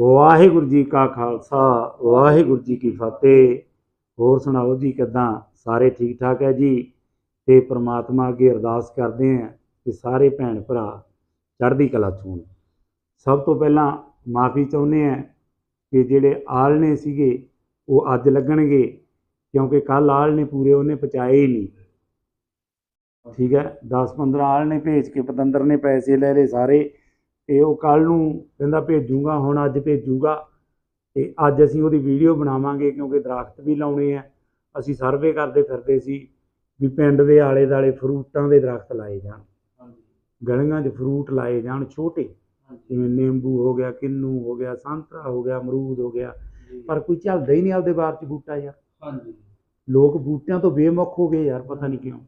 ਵਾਹਿਗੁਰੂ ਜੀ ਕਾ ਖਾਲਸਾ, ਵਾਹਿਗੁਰੂ ਜੀ ਕੀ ਫਤਿਹ। ਹੋਰ ਸੁਣਾਓ ਜੀ ਕਿਦਾਂ? ਸਾਰੇ ਠੀਕ ਠਾਕ ਹੈ ਜੀ? ਤੇ ਪ੍ਰਮਾਤਮਾ ਅੱਗੇ ਅਰਦਾਸ ਕਰਦੇ ਆਂ ਕਿ ਸਾਰੇ ਭੈਣ ਭਰਾ ਚੜ੍ਹਦੀ ਕਲਾ ਚ ਸਭ ਤੋਂ ਪਹਿਲਾਂ ਮਾਫੀ ਚਾਹੁੰਦੇ ਆਂ ਕਿ ਜਿਹੜੇ ਆਲਣੇ ਸੀਗੇ, ਉਹ ਅੱਜ ਲੱਗਣਗੇ, ਕਿਉਂਕਿ ਕੱਲ ਆਲਣੇ ਪੂਰੇ ਉਹਨੇ ਪਹੁੰਚਾਏ ਹੀ ਨਹੀਂ। ਠੀਕ ਹੈ? 10 15 ਆਲਣੇ ਭੇਜ ਕੇ ਪਤੰਦਰ ਨੇ ਪੈਸੇ ਲੈ ਲਏ ਸਾਰੇ। ਤੇ ਉਹ ਕੱਲ ਨੂੰ ਕਹਿੰਦਾ ਭੇਜੂਗਾ ਹੁਣ ਅੱਜ ਭੇਜੂਗਾ ਤੇ ਅੱਜ ਅਸੀਂ ਉਹਦੀ ਵੀਡੀਓ ਬਣਾਵਾਂਗੇ ਕਿਉਂਕਿ ਦਰਖਤ ਵੀ ਲਾਉਣੇ ਆ। ਅਸੀਂ ਸਰਵੇ ਕਰਦੇ ਫਿਰਦੇ ਸੀ ਵੀ ਪਿੰਡ ਦੇ ਆਲੇ ਦਾਲੇ ਫਰੂਟਾਂ ਦੇ ਦਰਖਤ ਲਾਏ ਜਾਣ। ਗਲੀਆਂ 'ਚ ਫਰੂਟ ਲਾਏ ਜਾਣ ਛੋਟੇ। ਜਿਵੇਂ ਨਿੰਬੂ ਹੋ ਗਿਆ ਕਿੰਨੂ ਹੋ ਗਿਆ ਸੰਤਰਾ ਹੋ ਗਿਆ ਅਮਰੂਦ ਹੋ ਗਿਆ। ਪਰ ਕੋਈ ਚੱਲਦਾ ਹੀ ਨਹੀਂ ਆਪਦੇ ਬਾਹਰ 'ਚ ਬੂਟਾ ਯਾਰ। ਹਾਂਜੀ। ਲੋਕ ਬੂਟਿਆਂ ਤੋਂ ਬੇਮੁਖ ਹੋ ਗਏ ਯਾਰ ਪਤਾ ਨਹੀਂ ਕਿਉਂ।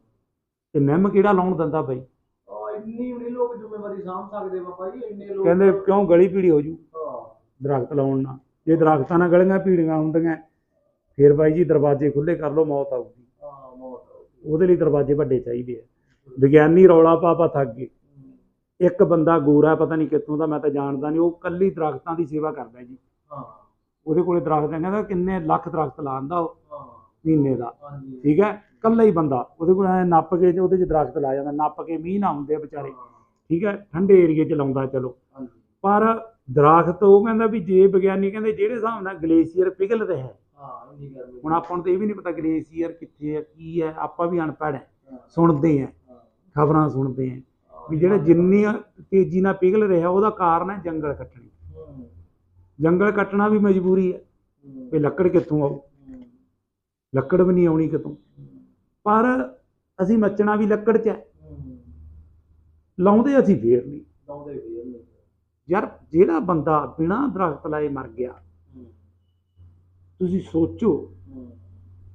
ਤੇ ਨਿੰਮ ਕਿਹੜਾ ਲਾਉਣ ਦਿੰਦਾ ਬਈ? ਆ ਇੰਨੀ ਨਹੀਂ ਸਾਂਭ ਸਕਦੇ ਬਾਬਾ ਜੀ ਇੰਨੇ ਲੋਕ ਕਹਿੰਦੇ ਕਿਉਂ ਗਲੀ ਪੀੜੀ ਹੋ ਜੂ? ਹਾਂ। ਦਰਖਤ ਲਾਉਣ ਨਾਲ। ਜੇ ਦਰਖਤਾਂ ਨਾਲ ਗਲੀਆਂ ਪੀੜੀਆਂ ਹੁੰਦੀਆਂ ਫਿਰ ਬਾਈ ਜੀ ਦਰਵਾਜ਼ੇ ਖੁੱਲੇ ਕਰ ਲਓ ਮੌਤ ਆਊਗੀ। ਹਾਂ ਮੌਤ ਉਹਦੇ ਲਈ ਦਰਵਾਜ਼ੇ ਵੱਡੇ ਚਾਹੀਦੇ ਆ। ਵਿਗਿਆਨੀ ਰੌਲਾ ਪਾ ਪਾ ਥੱਕ ਗਏ। ਇੱਕ ਬੰਦਾ ਗੋਰਾ ਪਤਾ ਨਹੀਂ ਕਿੱਥੋਂ ਦਾ ਮੈਂ ਤਾਂ ਜਾਣਦਾ ਨਹੀਂ ਉਹ ਕੱਲੀ ਦਰਖਤਾਂ ਦੀ ਸੇਵਾ ਕਰਦਾ ਜੀ। ਹਾਂ। ਉਹਦੇ ਕੋਲੇ ਦਰਖਤ ਹੈ ਕਹਿੰਦਾ ਕਿੰਨੇ ਲੱਖ ਦਰਖਤ ਲਾਉਂਦਾ ਉਹ ਹਾਂ। ਮਹੀਨੇ ਦਾ। ਹਾਂਜੀ। ਠੀਕ ਹੈ? ਕੱਲਾ ਹੀ ਬੰਦਾ ਉਹਦੇ ਕੋਲ ਐ ਨੱਪ ਕੇ ਉਹਦੇ 'ਚ ਦਰਖਤ ਲਾ ਜਾਂਦਾ ਨੱਪ ਕੇ ਮੀਂਹ ਨਾ ਹੁੰਦੇ ਆ ਵਿਚਾਰੇ। ਠੀਕ ਹੈ ਠੰਡੇ ਏਰੀਏ 'ਚ ਲਾਉਂਦਾ ਚਲੋ। ਪਰ ਦਰਖਤ ਉਹ ਕਹਿੰਦਾ ਵੀ ਜੇ ਵਿਗਿਆਨੀ ਕਹਿੰਦੇ ਜਿਹੜੇ ਹਿਸਾਬ ਨਾਲ ਗਲੇਸ਼ੀਅਰ ਪਿਘਲ ਰਿਹਾ ਹੈ ਹੁਣ ਆਪਾਂ ਨੂੰ ਤਾਂ ਇਹ ਵੀ ਨਹੀਂ ਪਤਾ ਗਲੇਸ਼ੀਅਰ ਕਿੱਥੇ ਹੈ ਕੀ ਹੈ ਆਪਾਂ ਵੀ ਅਨਪੜ੍ਹ ਹੈ ਸੁਣਦੇ ਆ ਹਾਂ, ਖਬਰਾਂ ਸੁਣਦੇ ਆ ਹਾਂ। ਵੀ ਜਿਹੜਾ ਜਿੰਨੀ ਤੇਜ਼ੀ ਨਾਲ ਪਿਘਲ ਰਿਹਾ ਉਹਦਾ ਕਾਰਨ ਹੈ ਜੰਗਲ ਕੱਟਣੀ। ਜੰਗਲ ਕੱਟਣਾ ਵੀ ਮਜਬੂਰੀ ਹੈ ਵੀ ਲੱਕੜ ਕਿੱਥੋਂ ਹੂੰ, ਲੱਕੜ ਵੀ ਨਹੀਂ ਆਉਣੀ ਕਿਤੋਂ। ਪਰ ਅਸੀਂ ਮੱਚਣਾ ਵੀ ਲੱਕੜ 'ਚ ਹੂੰ। ਲਾਉਂਦੇ ਅਸੀਂ ਫੇਰ ਨਹੀਂ। ਲਾਉਂਦੇ। ਯਾਰ ਜਿਹੜਾ ਬੰਦਾ ਬਿਨਾਂ ਦਰਖਤ ਲਾਏ ਮਰ ਗਿਆ ਤੁਸੀਂ ਸੋਚੋ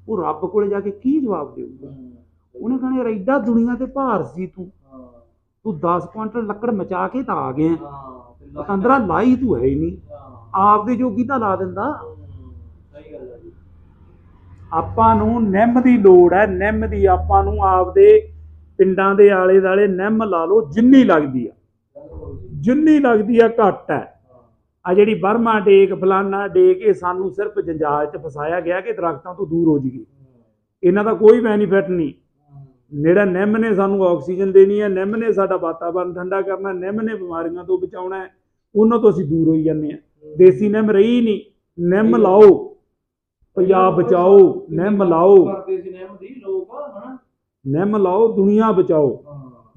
ਉਹ ਰੱਬ ਕੋਲੇ ਜਾ ਕੇ ਕੀ ਜਵਾਬ ਦੇਊਗਾ। ਉਹਨੇ ਕਹਣਾ ਯਾਰ ਐਡਾ ਦੁਨੀਆ ਤੇ ਭਾਰ ਸੀ ਤੂੰ। ਤੂੰ 10 ਕੁਇੰਟਲ ਲੱਕੜ ਮਚਾ ਕੇ ਤਾਂ ਆ ਗਿਆ। ਹਾਂ, ਤੇ ਲੱਖ- ਪਤੰਦਰਾ ਲਾਈ ਤੂੰ ਹੈ ਹੀ ਨਹੀਂ। ਆਪਦੇ ਜੋਗੀ ਤਾਂ ਲਾ ਦਿੰਦਾ। ਹੂੰ, ਸਹੀ ਗੱਲ ਹੈ ਜੀ। ਆਪਾਂ ਨੂੰ ਨਿੰਮ ਦੀ ਲੋੜ ਹੈ ਨਿੰਮ ਦੀ ਆਪਾਂ ਨੂੰ ਆਪਦੇ ਪਿੰਡਾਂ ਦੇ ਆਲੇ ਦਾਲੇ ਨਿੰਮ ਲਾ ਲਓ, ਜਿੰਨੀ ਲੱਗਦੀ ਆ। ਜਿੰਨੀ ਲੱਗਦੀ ਆ, ਘੱਟ ਹੈ ਆ ਜਿਹੜੀ ਬਰਮਾ ਡੇਕ, ਫਲਾਨਾ ਡੇਕ, ਇਹ ਸਾਨੂੰ ਸਿਰਫ ਜੰਜਾਲ 'ਚ ਫਸਾਇਆ ਗਿਆ ਕਿ ਦਰਖਤਾਂ ਤੋਂ ਦੂਰ ਹੋ ਜਾਈਏ। ਇਹਨਾਂ ਦਾ ਕੋਈ ਬੈਨੀਫਿਟ ਨਹੀਂ। ਜਿਹੜਾ ਨਿੰਮ ਨੇ ਸਾਨੂੰ ਆਕਸੀਜਨ ਦੇਣੀ ਹੈ ਨਿੰਮ ਨੇ ਸਾਡਾ ਵਾਤਾਵਰਨ ਠੰਡਾ ਕਰਨਾ, ਨਿੰਮ ਨੇ ਬਿਮਾਰੀਆਂ ਤੋਂ ਬਚਾਉਣਾ ਹੈ, ਉਹਨਾਂ ਤੋਂ ਅਸੀਂ ਦੂਰ ਹੋਈ ਜਾਂਦੇ ਆ ਦੇਸੀ ਨਿੰਮ ਰਹੀ ਨਹੀਂ। ਨਿੰਮ ਲਾਓ, ਪੰਜਾਬ ਬਚਾਓ, ਨਿੰਮ ਲਾਓ। ਕਰਦੇ ਸੀ ਨਿੰਮ ਦੀ ਲੋਕ ਹਨਾ ਨਿੰਮ ਲਾਓ ਦੁਨੀਆ ਬਚਾਓ।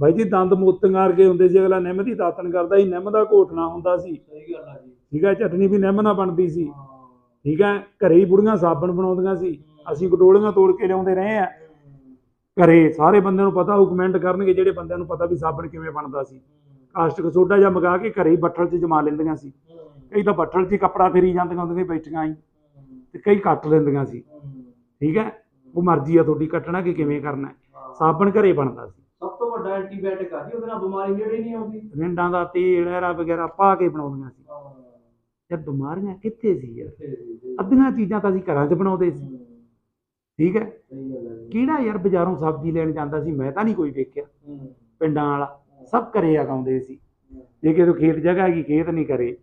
ਬਾਈ ਜੀ ਦੰਦ ਮੋਤੀਆਂ ਵਰਗੇ ਹੁੰਦੇ ਸੀ ਅਗਲਾ ਨਿੰਮ ਦੀ ਦਾਤਨ ਕਰਦਾ ਸੀ ਨਿੰਮ ਦਾ ਘੋਟਣਾ ਹੁੰਦਾ ਸੀ। ਸਹੀ ਗੱਲ ਹੈ ਜੀ। ਠੀਕ ਹੈ ਚਟਨੀ ਵੀ ਨਿੰਮ ਨਾਲ ਬਣਦੀ ਸੀ। ਠੀਕ ਹੈ ਘਰੇ ਹੀ ਬੁੜੀਆਂ ਸਾਬਣ ਬਣਾਉਂਦੀਆਂ ਸੀ। ਅਸੀਂ ਗਟੋਲੀਆਂ ਤੋੜ ਕੇ ਲਿਆਉਂਦੇ ਰਹੇ ਆ। ਘਰੇ ਸਾਰੇ ਬੰਦਿਆਂ ਨੂੰ ਪਤਾ ਉਹ ਕਮੈਂਟ ਕਰਨਗੇ ਜਿਹੜੇ ਬੰਦਿਆਂ ਨੂੰ ਪਤਾ ਵੀ ਸਾਬਣ ਕਿਵੇਂ ਬਣਦਾ ਸੀ। ਕਾਸਟਿਕ ਸੋਡਾ ਜਾਂ ਮੰਗਾ ਕੇ ਘਰੇ ਹੀ ਬੱਠਲ 'ਚ ਜਮਾ ਲੈਂਦੀਆਂ ਸੀ। ਕਈ ਤਾਂ ਬੱਠਲ 'ਚ ਹੀ ਕੱਪੜਾ ਫੇਰੀ ਜਾਂਦੀਆਂ ਹੁੰਦੀਆਂ ਬੈਠੀਆਂ ਹੀ। ਤੇ ਕਈ ਕੱਟ ਲੈਂਦੀਆਂ ਸੀ। ਠੀਕ ਹੈ ਉਹ ਮਰਜ਼ੀ ਆ ਤੁਹਾਡੀ ਕੱਟਣਾ ਕਿ ਕਿਵੇਂ ਕਰਨਾ। ਸਾਬਣ ਘਰੇ ਬਣਦਾ ਸੀ। ਸਭ ਤੋਂ ਵੱਡਾ ਐਂਟੀਬਾਇਓਟਿਕ ਆ ਜੀ ਉਹਦੇ ਨਾਲ ਬਿਮਾਰੀ ਨੇੜੇ ਨਹੀਂ ਆਉਂਦੀ। ਰਿੰਡਾਂ ਦਾ ਤੇਲ ਐਰਾ ਵਗੈਰਾ ਪਾ ਕੇ ਬਣਾਉਂਦੀਆਂ ਸੀ। ਯਾਰ ਬਿਮਾਰੀਆਂ ਕਿੱਥੇ ਸੀ ਯਾਰ? ਅੱਧੀਆਂ ਚੀਜ਼ਾਂ ਤਾਂ ਅਸੀਂ ਘਰਾਂ 'ਚ ਬਣਾਉਂਦੇ ਸੀ। ਠੀਕ ਹੈ? ਕਿਹੜਾ ਯਾਰ ਬਾਜ਼ਾਰੋਂ ਸਬਜ਼ੀ ਲੈਣ ਜਾਂਦਾ ਸੀ ਮੈਂ ਤਾਂ ਨਹੀਂ ਕੋਈ ਵੇਖਿਆ। ਪਿੰਡਾਂ ਵਾਲਾ ਸਭ ਘਰੇ ਆਉਂਦੇ ਸੀ। ਜੇ ਕਿਤੇ ਖੇਤ ਜਗ੍ਹਾ ਹੈਗੀ ਖੇਤ ਨਹੀਂ ਕਰੇ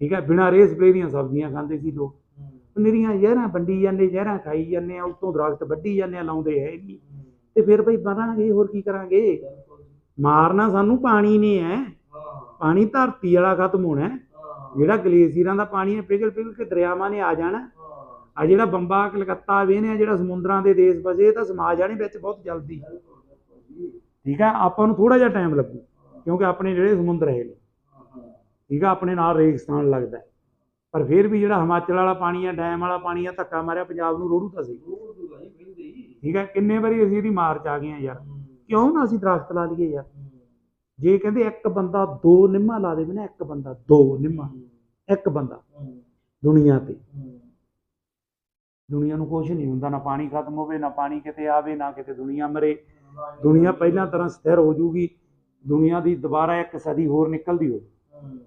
ਠੀਕ ਹੈ? ਬਿਨਾਂ ਰੇ ਸਪਰੇ ਦੀਆਂ ਸਬਜ਼ੀਆਂ ਖਾਂਦੇ ਸੀ ਲੋਕ। ਹੂੰ, ਨਿਰੀਆਂ ਜ਼ਹਿਰਾਂ ਵੰਡੀ ਜਾਂਦੇ ਜ਼ਹਿਰਾਂ ਖਾਈ ਜਾਂਦੇ ਆ ਉਤੋਂ ਦਰਖਤ ਵੱਢੀ ਜਾਂਦੇ ਆ ਲਾਉਂਦੇ ਹੈ ਨਹੀਂ। ਤੇ ਫਿਰ ਭਾਈ ਬਣਾਂਗੇ, ਹੋਰ ਕੀ ਕਰਾਂਗੇ? ਮਾਰਨਾ ਸਾਨੂੰ ਪਾਣੀ ਨੇ ਹੈ ਪਾਣੀ ਧਰਤੀ ਵਾਲਾ ਖਤਮ ਹੋਣਾ ਜਿਹੜਾ ਗਲੇਸ਼ੀਅਰਾਂ ਦਾ ਪਾਣੀ ਹੈ ਪਿਘਲ ਪਿਘਲ ਕੇ ਦਰਿਆਵਾਂ ਨੇ ਆ ਜਾਣਾ। ਆ ਜਿਹੜਾ ਬੰਬਾ, ਕਲਕੱਤਾ ਵੇਨੇ ਜਿਹੜਾ ਸਮੁੰਦਰਾਂ ਦੇ ਦੇਸ਼ ਵਜੇ ਇਹ ਤਾਂ ਸਮਾ ਜਾਣੇ ਵਿੱਚ ਬਹੁਤ ਜਲਦੀ। ਠੀਕ ਹੈ ਆਪਾਂ ਨੂੰ ਥੋੜਾ ਜਿਹਾ ਟਾਈਮ ਲੱਗੂ, ਕਿਉਂਕਿ ਆਪਣੇ ਜਿਹੜੇ ਸਮੁੰਦਰ ਹੈ ਠੀਕ ਹੈ ਆਪਣੇ ਨਾਲ ਰੇਗਿਸਤਾਨ ਲੱਗਦਾ ਪਰ ਫਿਰ ਵੀ ਜਿਹੜਾ ਹਿਮਾਚਲ ਵਾਲਾ ਪਾਣੀ ਆ, ਡੈਮ ਵਾਲਾ ਪਾਣੀ ਆ, ਧੱਕਾ ਮਾਰਿਆ, ਪੰਜਾਬ ਨੂੰ ਰੋੜੂ ਤਾਂ ਸੀ ਦੂਰ ਦੂਰ ਆਈ ਕਹਿੰਦੇ ਹੀ ਠੀਕ ਹੈ? ਕਿੰਨੇ ਵਾਰੀ ਅਸੀਂ ਇਹਦੀ ਮਾਰ ਚ ਆ ਗਏ ਆ ਯਾਰ। ਕਿਉਂ ਨਾ ਅਸੀਂ ਦਰਖਤ ਲਾ ਲਈਏ ਯਾਰ? ਜੇ ਕਹਿੰਦੇ ਇੱਕ ਬੰਦਾ ਦੋ ਨਿੰਮਾਂ ਲਾ ਦੇਵੇ ਨਾ ਇੱਕ ਬੰਦਾ ਦੋ ਨਿੰਮਾਂ। ਇੱਕ ਬੰਦਾ। ਦੁਨੀਆ ਤੇ। ਦੁਨੀਆ ਨੂੰ ਕੁਝ ਨਹੀਂ ਹੁੰਦਾ ਨਾ ਪਾਣੀ ਖਤਮ ਹੋਵੇ ਨਾ ਪਾਣੀ ਕਿਤੇ ਆਵੇ ਨਾ ਕਿਤੇ ਦੁਨੀਆ ਮਰੇ। ਦੁਨੀਆ ਪਹਿਲਾਂ ਤਰ੍ਹਾਂ ਸਥਿਰ ਹੋ ਜੂਗੀ। ਦੁਨੀਆ ਦੀ ਦੁਬਾਰਾ ਇੱਕ ਸਦੀ ਹੋਰ ਨਿਕਲਦੀ ਹੋ ਹੂੰ,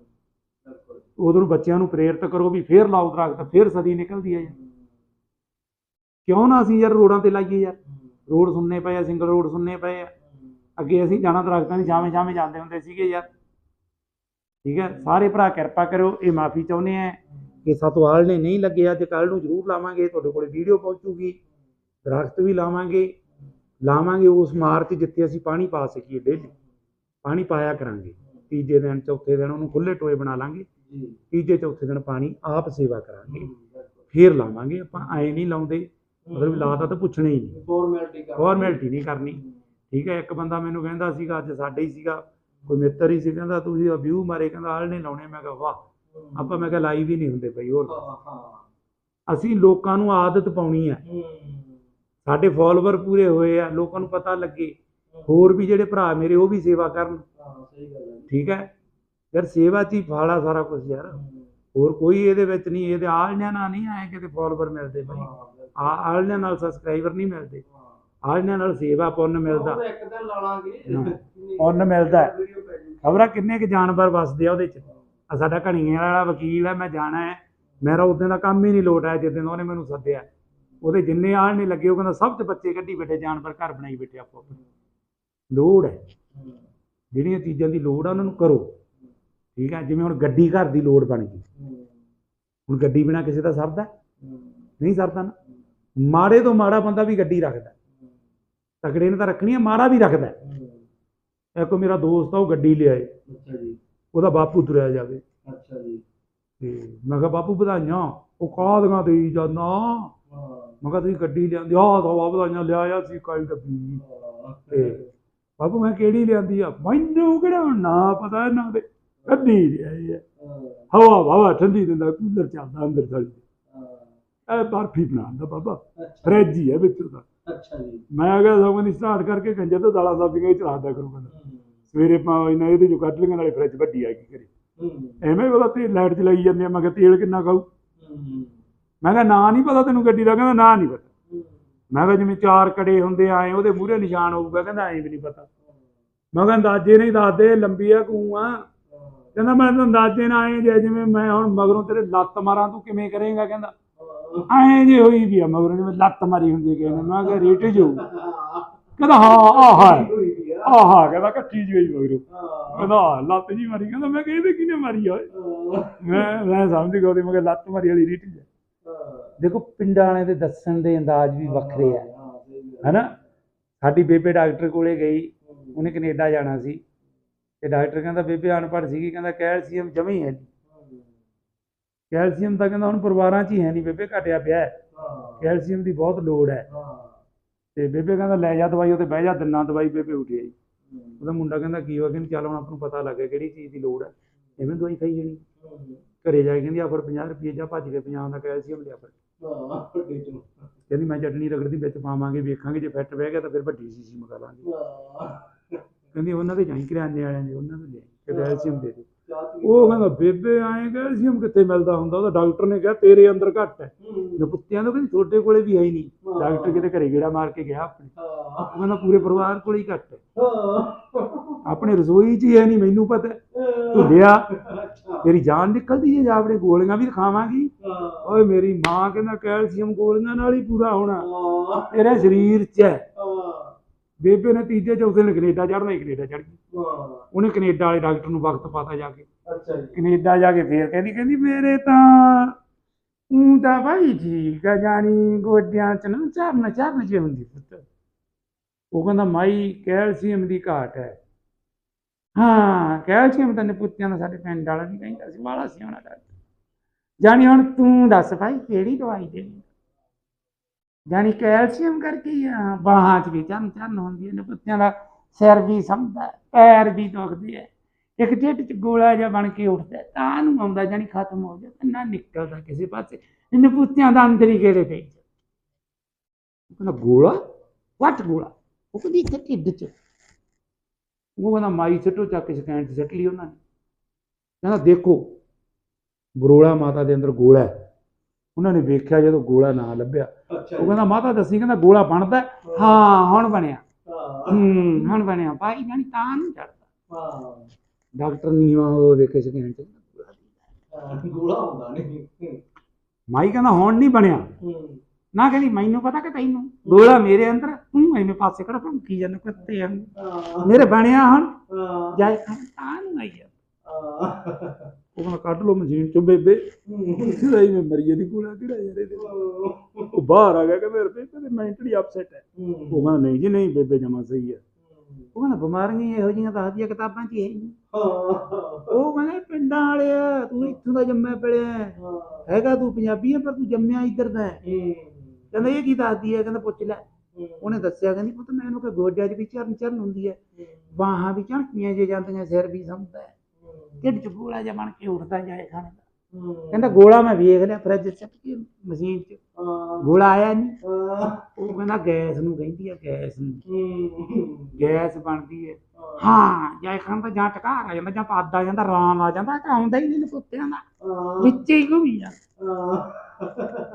ਬਿਲਕੁਲ। ਉਦੋਂ ਬੱਚਿਆਂ ਨੂੰ ਪ੍ਰੇਰਿਤ ਕਰੋ ਵੀ ਫੇਰ ਲਾਓ ਦਰਖਤ ਫੇਰ ਸਦੀ ਨਿਕਲਦੀ ਹੈ। ਯਾਰ। ਕਿਉਂ ਨਾ ਅਸੀਂ ਯਾਰ ਰੋਡਾਂ ਤੇ ਲਾਈਏ ਯਾਰ? ਰੋਡ ਸੁਣਨੇ ਪਏ ਆ ਸਿੰਗਲ ਰੋਡ ਸੁਣਨੇ ਪਏ ਆ। ਅੱਗੇ ਅਸੀਂ ਜਾਣਾ ਦਰਖਤਾਂ ਦੀ ਛਾਵੇਂ ਛਾਵੇਂ ਜਾਂਦੇ ਹੁੰਦੇ ਸੀਗੇ ਯਾਰ। ਠੀਕ ਹੈ? ਸਾਰੇ ਭਰਾ ਕਿਰਪਾ ਕਰੋ ਇਹ ਮਾਫੀ ਚਾਹੁੰਦੇ ਆ। ਕਿ ਸਤਵਾਲ ਨੇ ਨਹੀਂ ਲੱਗੇ ਅੱਜ ਕੱਲ ਨੂੰ ਜ਼ਰੂਰ ਲਾਵਾਂਗੇ ਤੁਹਾਡੇ ਕੋਲ ਵੀਡੀਓ ਪਹੁੰਚੂਗੀ। ਦਰਖਤ ਵੀ ਲਾਵਾਂਗੇ। ਲਾਵਾਂਗੇ ਉਸ ਮਾਰਚ ਜਿੱਥੇ ਅਸੀਂ ਪਾਣੀ ਪਾ ਸਕੀਏ ਡੇਲੀ। ਪਾਣੀ ਪਾਇਆ ਕਰਾਂਗੇ। ਤੀਜੇ ਦਿਨ ਚੌਥੇ ਦਿਨ ਉਹਨੂੰ ਖੁੱਲੇ ਟੋਏ ਬਣਾ ਲਾਂਗੇ। ਤੀਜੇ ਚੌਥੇ ਦਿਨ ਪਾਣੀ ਆਪ ਸੇਵਾ ਕਰਾਂਗੇ। ਫੇਰ ਲਾਵਾਂਗੇ। ਆਪਾਂ ਐ ਨਹੀਂ ਲਾਉਂਦੇ। ਮਤਲਬ ਲਾਤਾ ਤਾਂ ਪੁੱਛਣਾ ਹੀ ਨਹੀਂ। ਫਾਰਮੈਲਿਟੀ ਕਰ ਫਾਰਮੈਲਿਟੀ ਨਹੀਂ ਕਰਨੀ। ਠੀਕ ਹੈ ਇੱਕ ਬੰਦਾ ਮੈਨੂੰ ਕਹਿੰਦਾ ਸੀਗਾ ਅੱਜ ਸਾਡੇ ਹੀ ਸੀਗਾ ਕੋਈ ਮਿੱਤਰ ਹੀ ਸੀ ਕਹਿੰਦਾ ਤੁਸੀਂ ਆ ਵਿਊ ਮਾਰੇ ਕਹਿੰਦਾ ਆਲ ਨਹੀਂ ਲਾਉਣੇ ਮੈਂ ਕਿਹਾ ਵਾਹ। ਆਪਾਂ ਮੈਂ ਕਿਹਾ ਲਾਈਵ ਹੀ ਨਹੀਂ ਹੁੰਦੇ ਬਈ ਹੋਰ ਅਸੀਂ ਲੋਕਾਂ ਨੂੰ ਆਦਤ ਪਾਉਣੀ ਹੈ। ਸਾਡੇ ਫਾਲੋਅਰ ਪੂਰੇ ਹੋਏ ਆ ਲੋਕਾਂ ਨੂੰ ਪਤਾ ਲੱਗੇ। ਹੋਰ ਵੀ ਜਿਹੜੇ ਭਰਾ ਮੇਰੇ ਉਹ ਵੀ ਸੇਵਾ ਕਰਨ। ਠੀਕ ਹੈ? ਯਾਰ ਸੇਵਾ 'ਚ ਹੀ ਫਾਲਾ ਸਾਰਾ ਕੁਝ ਯਾਰ। ਹੋਰ ਕੋਈ ਇਹਦੇ ਵਿੱਚ ਨਹੀਂ ਇਹਦੇ ਆਲਣਿਆਂ ਨਾਲ ਨਹੀਂ ਆਏ ਕਿਤੇ ਫਾਲੋਅਰ ਮਿਲਦੇ ਬਿਲਕੁਲ। ਆ ਆਲਣਿਆਂ ਨਾਲ ਸਬਸਕ੍ਰਾਈਬਰ ਨਹੀਂ ਮਿਲਦੇ। ਹਾਂ। ਆਲਣਿਆਂ ਨਾਲ ਸੇਵਾ ਪੁੰਨ ਮਿਲਦਾ। ਇੱਕ ਦਿਨ ਲਾ ਲਾਂਗੇ। ਪੁੰਨ ਮਿਲਦਾ। ਖਬਰਾਂ ਕਿੰਨੇ ਕੁ ਜਾਨਵਰ ਵੱਸਦੇ ਆ ਉਹਦੇ ਚ? ਆ ਸਾਡਾ ਘਣੀਏ ਵਾਲਾ ਵਕੀਲ ਹੈ ਮੈਂ ਜਾਣਾ ਹੈ। ਮੇਰਾ ਉਦੋਂ ਦਾ ਕੰਮ ਹੀ ਨਹੀਂ ਲੋਟ ਆਇਆ ਜਿੱਦਾਂ ਉਹਨੇ ਮੈਨੂੰ ਸੱਦਿਆ। ਉਹਦੇ ਜਿੰਨੇ ਆਣ ਨਹੀਂ ਲੱਗੇ ਉਹ ਕਹਿੰਦਾ ਸਭ ਤੋਂ ਬੱਚੇ ਕੱਢੀ ਬੈਠੇ ਜਾਨਵਰ ਘਰ ਬਣਾਈ ਬੈਠੇ ਆਪੋ ਆਪਣੇ। ਲੋੜ ਹੈ। ਜਿਹੜੀਆਂ ਚੀਜ਼ਾਂ ਦੀ ਲੋੜ ਆ ਉਹਨਾਂ ਨੂੰ ਕਰੋ। ਠੀਕ ਹੈ ਜਿਵੇਂ ਹੁਣ ਗੱਡੀ ਘਰ ਦੀ ਲੋੜ ਬਣ ਗਈ। ਹੁਣ ਗੱਡੀ ਬਿਨਾ ਕਿਸੇ ਦਾ ਸਰਦਾ। ਨਹੀਂ ਸਰਦਾ ਨਾ। ਮਾੜੇ ਤੋਂ ਮਾੜਾ ਬੰਦਾ ਵੀ ਗੱਡੀ ਰੱਖਦਾ ਤਕੜੇ ਨੇ ਤਾਂ ਰੱਖਣੀ ਹੈ ਮਾੜਾ ਵੀ ਰੱਖਦਾ ਹਮ। ਇੱਕ ਮੇਰਾ ਦੋਸਤ ਆ ਉਹ ਗੱਡੀ ਲਿਆਏ। ਅੱਛਾ ਜੀ। ਉਹਦਾ ਬਾਪੂ ਤੁਰਿਆ ਜਾਵੇ। ਅੱਛਾ ਜੀ। ਤੇ ਮੈਂ ਕਿਹਾ ਬਾਪੂ ਵਧਾਈਆਂ। ਉਹ ਕਾਹਦੀਆਂ ਦੇਈ ਜਾਂਦਾ? ਮੈਂ ਕਿਹਾ ਤੁਸੀਂ ਗੱਡੀ ਲਿਆਂਦੀ ਆਹ ਤਾਂ ਵਧਾਈਆਂ ਲਿਆਇਆ ਸੀ ਕਾਈ ਡੱਬੀ ਹਾਂ। ਤੇ ਬਾਪੂ ਮੈਂ ਕਿਹੜੀ ਲਿਆਂਦੀ ਆ? ਮੈਨੂੰ ਕਿਹੜਾ ਨਾ ਪਤਾ ਇਹਨਾਂ ਦੇ। ਗੱਡੀ ਲਿਆਈ ਆ। ਹਵਾ ਹਵਾ ਠੰਡੀ ਦਿੰਦਾ ਕੂਲਰ ਚੱਲਦਾ ਅੰਦਰ ਹਾਂ। ਇਹ ਬਰਫੀ ਬਣਾਉਂਦਾ ਬਾਬਾ। ਫਰਿੱਜ ਹੀ ਹੈ ਵਿੱਚ ਉਹਦਾ ਅੱਛਾ ਜੀ। ਮੈਂ ਕਿਹਾ ਸਗੋਂ ਨਹੀਂ ਸਟਾਰਟ ਕਰਕੇ ਗੰਜੇ ਤੋਂ ਦਾਲਾਂ ਸਬਜ਼ੀਆਂ ਹੀ ਚਲਾਦਾ ਕਰੂ ਹਮ, ਸਵੇਰੇ ਪਾ ਇਹਨਾਂ ਇਹਦੇ ਜੋ ਕੱਢ ਲਈਆਂ ਨਾਲੇ ਫਰਿੱਜ ਵੱਡੀ ਆ ਘਰੇ। ਹਮ, ਐਵੇਂ ਉਹਦਾ ਤੇ ਲਾਈਟ ਚਲਾਈ ਜਾਂਦੇ ਆ ਮੈਂ ਕਿਹਾ ਤੇਲ ਕਿੰਨਾ ਖਾਊ? ਮੈਂ ਕਿਹਾ ਨਾ ਨਹੀਂ ਪਤਾ ਤੈਨੂੰ ਗੱਡੀ ਦਾ ਕਹਿੰਦਾ ਨਾ ਨਹੀਂ ਪਤਾ। ਮੈਂ ਕਿਹਾ ਜਿਵੇਂ ਚਾਰ ਕੜੇ ਹੁੰਦੇ ਆਏ ਉਹਦੇ ਮੂਹਰੇ ਨਿਸ਼ਾਨ ਹੋਊਗਾ ਕਹਿੰਦਾ ਐਂ ਵੀ ਨਹੀਂ ਪਤਾ। ਮੈਂ ਕਿਹਾ ਅੰਦਾਜ਼ੇ ਨਹੀਂ ਦੱਸਦੇ ਲੰਬੀ ਆ ਕੂੰ ਆ। ਕਹਿੰਦਾ ਮੈਂ ਤਾਂ ਅੰਦਾਜ਼ੇ ਨਾਲ ਆਏ ਜੇ ਜਿਵੇਂ ਮੈਂ ਹੁਣ ਮਗਰੋਂ ਤੇਰੇ ਲੱਤ ਮਾਰਾਂ ਤੂੰ ਕਿਵੇਂ ਕਰੇਂਗਾ ਕਹਿੰਦਾ। ਐਂ ਜੇ ਹੋਈ ਵੀ ਆ ਮਗਰੋਂ ਜਿਵੇਂ ਲੱਤ ਮਾਰੀ ਹੁੰਦੀ ਕਿਸੇ ਨੇ। ਮੈਂ ਕਿਹਾ ਰੇਟ ਜੋ। ਕਹਿੰਦਾ ਹਾਂ ਆਹ ਹੈ। ਹੋਈ ਵੀ ਆ। ਆਹ ਹਾਂ। ਕਹਿੰਦਾ ਕੱਟੀ ਮਗਰੋਂ। ਹਾਂ। ਕਹਿੰਦਾ ਆਹ, ਲੱਤ ਜੀ ਮਾਰੀ। ਕਹਿੰਦਾ ਮੈਂ ਕਿਹਾ ਇਹਦੇ ਕਿਹਨੇ ਮਾਰੀ ਆ ਓਏ? ਮੈਂ ਮੈਂ ਸਮਝ ਗਿਆ ਉਹਦੀ ਮੈਂ ਕਿਹਾ ਲੱਤ ਮਾਰੀ ਵਾਲੀ ਰੀਟੀ ਹੈ ਹਾਂ, ਦੇਖੋ ਪਿੰਡਾਂ ਵਾਲੇ ਦੇ ਦੱਸਣ ਦੇ ਅੰਦਾਜ਼ ਵੀ ਵੱਖਰੇ ਆ। ਹੈਨਾ? ਸਾਡੀ ਬੇਬੇ ਡਾਕਟਰ ਕੋਲੇ ਗਈ ਉਹਨੇ ਕੈਨੇਡਾ ਜਾਣਾ ਸੀ। ਤੇ ਡਾਕਟਰ ਕਹਿੰਦਾ ਬੇਬੇ ਅਨਪੜ੍ਹ ਸੀਗੀ। ਕਹਿੰਦਾ ਕੈਲਸ਼ੀਅਮ ਜਮੇ ਹੀ ਹਮ, ਕੈਲਸ਼ੀਅਮ ਤਾਂ ਕਹਿੰਦਾ ਹੁਣ ਪਰਿਵਾਰਾਂ 'ਚ ਹੀ ਹੈ ਨਹੀਂ ਬੇਬੇ ਘਟਿਆ ਪਿਆ ਹੈ। ਕੈਲਸ਼ੀਅਮ ਦੀ ਬਹੁਤ ਲੋੜ ਹੈ। ਤੇ ਬੇਬੇ ਕਹਿੰਦਾ ਲੈ ਜਾ ਦਵਾਈ ਉੱਤੇ ਬਹਿ ਜਾ ਦਿਨਾਂ ਦਵਾਈ ਬੇਬੇ ਉੱਠੀ ਆਈ। ਹਮ, ਉਹਦਾ ਮੁੰਡਾ ਕਹਿੰਦਾ ਕੀ ਹੋ ਗਿਆ ਕਹਿੰਦੀ ਚੱਲ ਹੁਣ ਆਪ ਨੂੰ ਪਤਾ ਲੱਗ ਗਿਆ ਕਿਹੜੀ ਚੀਜ਼ ਦੀ ਲੋੜ ਹੈ। ਐਵੇਂ ਦਵਾਈ ਖਾਈ ਜਾਣੀ। ਹਮ, ਘਰੇ ਜਾ ਕੇ ਕਹਿੰਦੀ ਆ ਫਿਰ 50 ਰੁਪਏ ਜਾ ਭੱਜ ਕੇ 50 ਦਾ ਕੈਲਸ਼ੀਅਮ ਲਿਆ ਫਿਰ। ਕਹਿੰਦੀ ਮੈਂ ਚਟਨੀ ਰਗੜਦੀ ਵਿੱਚ ਪਾਵਾਂਗੇ ਵੇਖਾਂਗੇ ਜੇ ਫਿੱਟ ਬਹਿ ਗਿਆ ਤਾਂ ਫਿਰ ਵੱਡੀ ਸ਼ੀਸ਼ੀ ਮੰਗਾ ਲਾਂਗੇ। ਕਹਿੰਦੀ ਉਹਨਾਂ ਦੇ ਜਾਈ ਕਰਿਆਨੇ ਵਾਲਿਆਂ ਦੇ ਉਹਨਾਂ ਦੇ ਜਾਈ ਕੈਲਸ਼ੀਅਮ ਦੇ ਦੇ। ਉਹ ਕਹਿੰਦਾ ਬੇਬੇ ਆਏ ਕੈਲਸ਼ੀਅਮ ਕਿੱਥੇ ਮਿਲਦਾ ਹੁੰਦਾ? ਉਹਦਾ ਡਾਕਟਰ ਨੇ ਕਿਹਾ ਤੇਰੇ ਅੰਦਰ ਘੱਟ ਹੈ। ਨਪੁੱਤਿਆਂ ਦਾ ਕਹਿੰਦੀ ਤੁਹਾਡੇ ਕੋਲੇ ਵੀ ਹੈ ਹੀ ਨਹੀਂ। ਡਾਕਟਰ ਕਿਤੇ ਘਰੇ ਗੇੜਾ ਮਾਰ ਕੇ ਗਿਆ ਆਪਣੇ। ਹਾਂ, ਉਹ ਕਹਿੰਦਾ ਪੂਰੇ ਪਰਿਵਾਰ ਕੋਲੇ ਹੀ ਘੱਟ ਹੈ। ਆਪਣੇ ਰਸੋਈ 'ਚ ਹੀ ਹੈ ਨਹੀਂ ਮੈਨੂੰ ਪਤਾ। ਤੂੰ ਲਿਆ। ਤੇਰੀ ਜਾਨ ਨਿਕਲਦੀ ਹੈ ਜਾਂ ਆਪਣੇ ਗੋਲੀਆਂ ਵੀ ਖਾਵਾਂਗੀ ਓਏ ਮੇਰੀ ਮਾਂ ਕਹਿੰਦਾ ਕੈਲਸ਼ੀਅਮ ਗੋਲੀਆਂ ਨਾਲ ਹੀ ਪੂਰਾ ਹੋਣਾ। ਤੇਰੇ ਸਰੀਰ 'ਚ ਹਾਂ, ਬੇਬੇ ਨੇ ਤੀਜੇ ਚੌਥੇ ਨੇ ਕੈਨੇਡਾ ਚੜ੍ਹਨਾ ਹੀ ਕੈਨੇਡਾ ਚੜ੍ਹ ਗਈ। ਹਾਂ, ਉਹਨੇ ਕੈਨੇਡਾ ਵਾਲੇ ਡਾਕਟਰ ਨੂੰ ਵਕਤ ਪਤਾ ਜਾ ਕੇ। ਅੱਛਾ ਜੀ। ਕੈਨੇਡਾ ਜਾ ਕੇ ਫੇਰ ਕਹਿੰਦੀ ਕਹਿੰਦੀ ਮੇਰੇ ਤਾਂ ਊਂ ਤਾਂ ਭਾਈ ਠੀਕ ਆ ਜਾਣੀ ਗੋਡਿਆਂ 'ਚ ਨਾ ਚਰਨ ਚਰਨ ਜੇ ਹੁੰਦੀ ਪੁੱਤ। ਉਹ ਕਹਿੰਦਾ ਮਾਈ ਕੈਲਸ਼ੀਅਮ ਦੀ ਘਾਟ ਹੈ। ਹਾਂ ਕੈਲਸ਼ੀਅਮ ਤਾਂ ਨਪੁੱਤਿਆਂ ਦਾ ਸਾਡੇ ਪਿੰਡ ਵਾਲਾ ਨਹੀਂ ਕਹਿੰਦਾ ਸੀ ਵਾਲਾ ਸਿਆਣਾ ਡਾਕਟਰ। ਜਾਣੀ ਹੁਣ ਤੂੰ ਦੱਸ ਭਾਈ ਕਿਹੜੀ ਦਵਾਈ ਦੇਣੀ? ਜਾਣੀ ਕੈਲਸ਼ੀਅਮ ਕਰਕੇ ਹੀ ਆ ਬਾਹਾਂ 'ਚ ਵੀ ਚਰਨ ਚਰਨ ਹੁੰਦੀ ਹੈ ਨਪੁੱਤਿਆਂ ਦਾ ਸਿਰ ਵੀ ਸੰਭਦਾ ਪੈਰ ਵੀ ਦੁਖਦੇ ਹੈ। ਇੱਕ ਢਿੱਡ 'ਚ ਗੋਲਾ ਜਿਹਾ ਬਣ ਕੇ ਉੱਠਦਾ ਹੈ, ਤਾਂ ਨੂੰ ਆਉਂਦਾ ਜਾਣੀ ਖਤਮ ਹੋ ਜਾਂਦਾ ਨਾ ਨਿਕਲਦਾ ਕਿਸੇ ਪਾਸੇ। ਨਪੁੱਤਿਆਂ ਦਾ ਅੰਦਰ ਹੀ ਗੇੜੇ ਤੇ ਉਹ ਕਹਿੰਦਾ ਗੋਲਾ? ਵੱਟ ਗੋਲਾ? ਉਹ ਕਹਿੰਦੀ ਇੱਥੇ ਢਿੱਡ 'ਚ। ਉਹ ਕਹਿੰਦਾ ਮਾਈ ਸਿੱਟੋ ਚੱਕ ਕੇ ਸਕੈਨ 'ਚ ਸਿੱਟ ਲਈ ਉਹਨਾਂ ਨੇ। ਕਹਿੰਦਾ ਦੇਖੋ ਬਰੋਲਾ ਮਾਤਾ ਦੇ ਅੰਦਰ ਗੋਲਾ ਹੈ। ਉਹਨਾਂ ਨੇ ਵੇਖਿਆ ਜਦੋਂ ਗੋਲਾ ਨਾ ਲੱਭਿਆ। ਉਹ ਕਹਿੰਦਾ ਮਾਤਾ ਦੱਸੀ ਕਹਿੰਦਾ ਗੋਲਾ ਬਣਦਾ ਹੈ? ਹੁਣ ਬਣਿਆ। ਹਾਂ। ਹੁਣ ਬਣਿਆ। ਭਾਈ ਜਾਣੀ ਤਾਂ ਨਹੀਂ ਚੜਦਾ। ਹਾਂ। ਡਾਕਟਰ ਨੀਵਾ ਉਹ ਵੇਖੇ 'ਚ। ਹਾਂ, ਗੋਲਾ ਹੁੰਦਾ ਨਹੀਂ। ਮਾਈ ਕਹਿੰਦਾ ਹੁਣ ਨਹੀਂ ਬਣਿਆ। ਨਾ ਕਹਿੰਦੀ ਮੈਨੂੰ ਪਤਾ ਕਿ ਤੈਨੂੰ? ਗੋਲਾ ਮੇਰੇ ਅੰਦਰ ਤੂੰ ਐਵੇਂ ਪਾਸੇ ਖੜਾ ਭੌਂਕੀ ਜਾਂਦਾ ਕੁੱਤੇ ਵਾਂਗੂ। ਹਾਂ। ਮੇਰੇ ਬਣਿਆ ਹੁਣ। ਜਾਇ ਤਾਂ ਨੂੰ ਆਈ ਆ ਉਹ ਕਹਿੰਦਾ ਕੱਢ ਲਓ ਮਸ਼ੀਨ ਚੋਂ ਬੇਬੇ। ਸਿਰਾ ਹੀ ਮੈਂ ਮਰੀਏ ਦੀ ਕੋਲਾ ਕਿਹੜਾ ਯਾਰ ਇਹਦੇ ਉਹ ਬਾਹਰ ਆ ਗਿਆ ਕਹਿੰਦਾ ਯਾਰ ਬੇਬੇ ਤੇ ਮੈਂਟਲੀ ਅਪਸੈਟ ਹੈ। ਉਹ ਕਹਿੰਦਾ, ਨਹੀਂ ਜੀ, ਨਹੀਂ ਬੇਬੇ ਜਮਾ ਸਹੀ ਹੈ। ਉਹ ਕਹਿੰਦਾ, ਬਿਮਾਰੀਆਂ ਇਹੋ ਜਿਹੀਆਂ ਦੱਸਦੀਆਂ ਕਿਤਾਬਾਂ 'ਚ ਹੀ ਨਹੀਂ ਉਹ ਕਹਿੰਦਾ ਪਿੰਡਾਂ ਵਾਲੇ ਆ, ਤੂੰ ਇੱਥੋਂ ਦਾ ਜੰਮਿਆ ਪੜਿਆ ਹੈਗਾ ਤੂੰ ਪੰਜਾਬੀ ਹੈ ਪਰ ਤੂੰ ਜੰਮਿਆ ਇੱਧਰ ਦਾ ਕਹਿੰਦਾ, ਇਹ ਕੀ ਦੱਸਦੀ ਹੈ? ਕਹਿੰਦਾ, ਪੁੱਛ ਲੈ। ਉਹਨੇ ਦੱਸਿਆ, ਕਹਿੰਦੀ, ਪੁੱਤ, ਮੈਨੂੰ ਕਿ ਗੋਡਿਆਂ 'ਚ ਵੀ ਚਰਨ ਚਰਨ ਹੁੰਦੀ ਹੈ। ਬਾਹਾਂ ਵੀ ਝਣਕੀਆਂ ਜੇ ਜਾਂਦੀਆਂ, ਸਿਰ ਵੀ ਸੰਭਦਾ ਢਿੱਡ 'ਚ ਗੋਲਾ ਜਿਹਾ ਬਣ ਕੇ ਉੱਠਦਾ ਜਾਏ ਖਾਣੇ ਦਾ। ਕਹਿੰਦਾ ਗੋਲਾ ਮੈਂ ਵੇਖ ਲਿਆ ਫਰਿੱਜ 'ਚ ਕੇ ਮਸ਼ੀਨ 'ਚ। ਗੋਲਾ ਆਇਆ ਨਹੀਂ ਉਹ ਕਹਿੰਦਾ ਗੈਸ ਨੂੰ ਕਹਿੰਦੀ ਹੈ ਗੈਸ ਨੂੰ। ਗੈਸ ਬਣਦੀ ਹੈ। ਹਾਂ ਜਾਏ ਖਾਣ ਦਾ ਜਾਂ ਟਕਾਰ ਆ ਜਾਂਦਾ ਜਾਂ ਪਾਦਾ ਆ ਜਾਂਦਾ ਰਾਮ ਆ ਜਾਂਦਾ ਕਿ ਆਉਂਦਾ ਹੀ ਨਹੀਂ ਕੁੱਤਿਆਂ ਦਾ। ਵਿੱਚ ਹੀ ਘੁੰਮੀ ਜਾ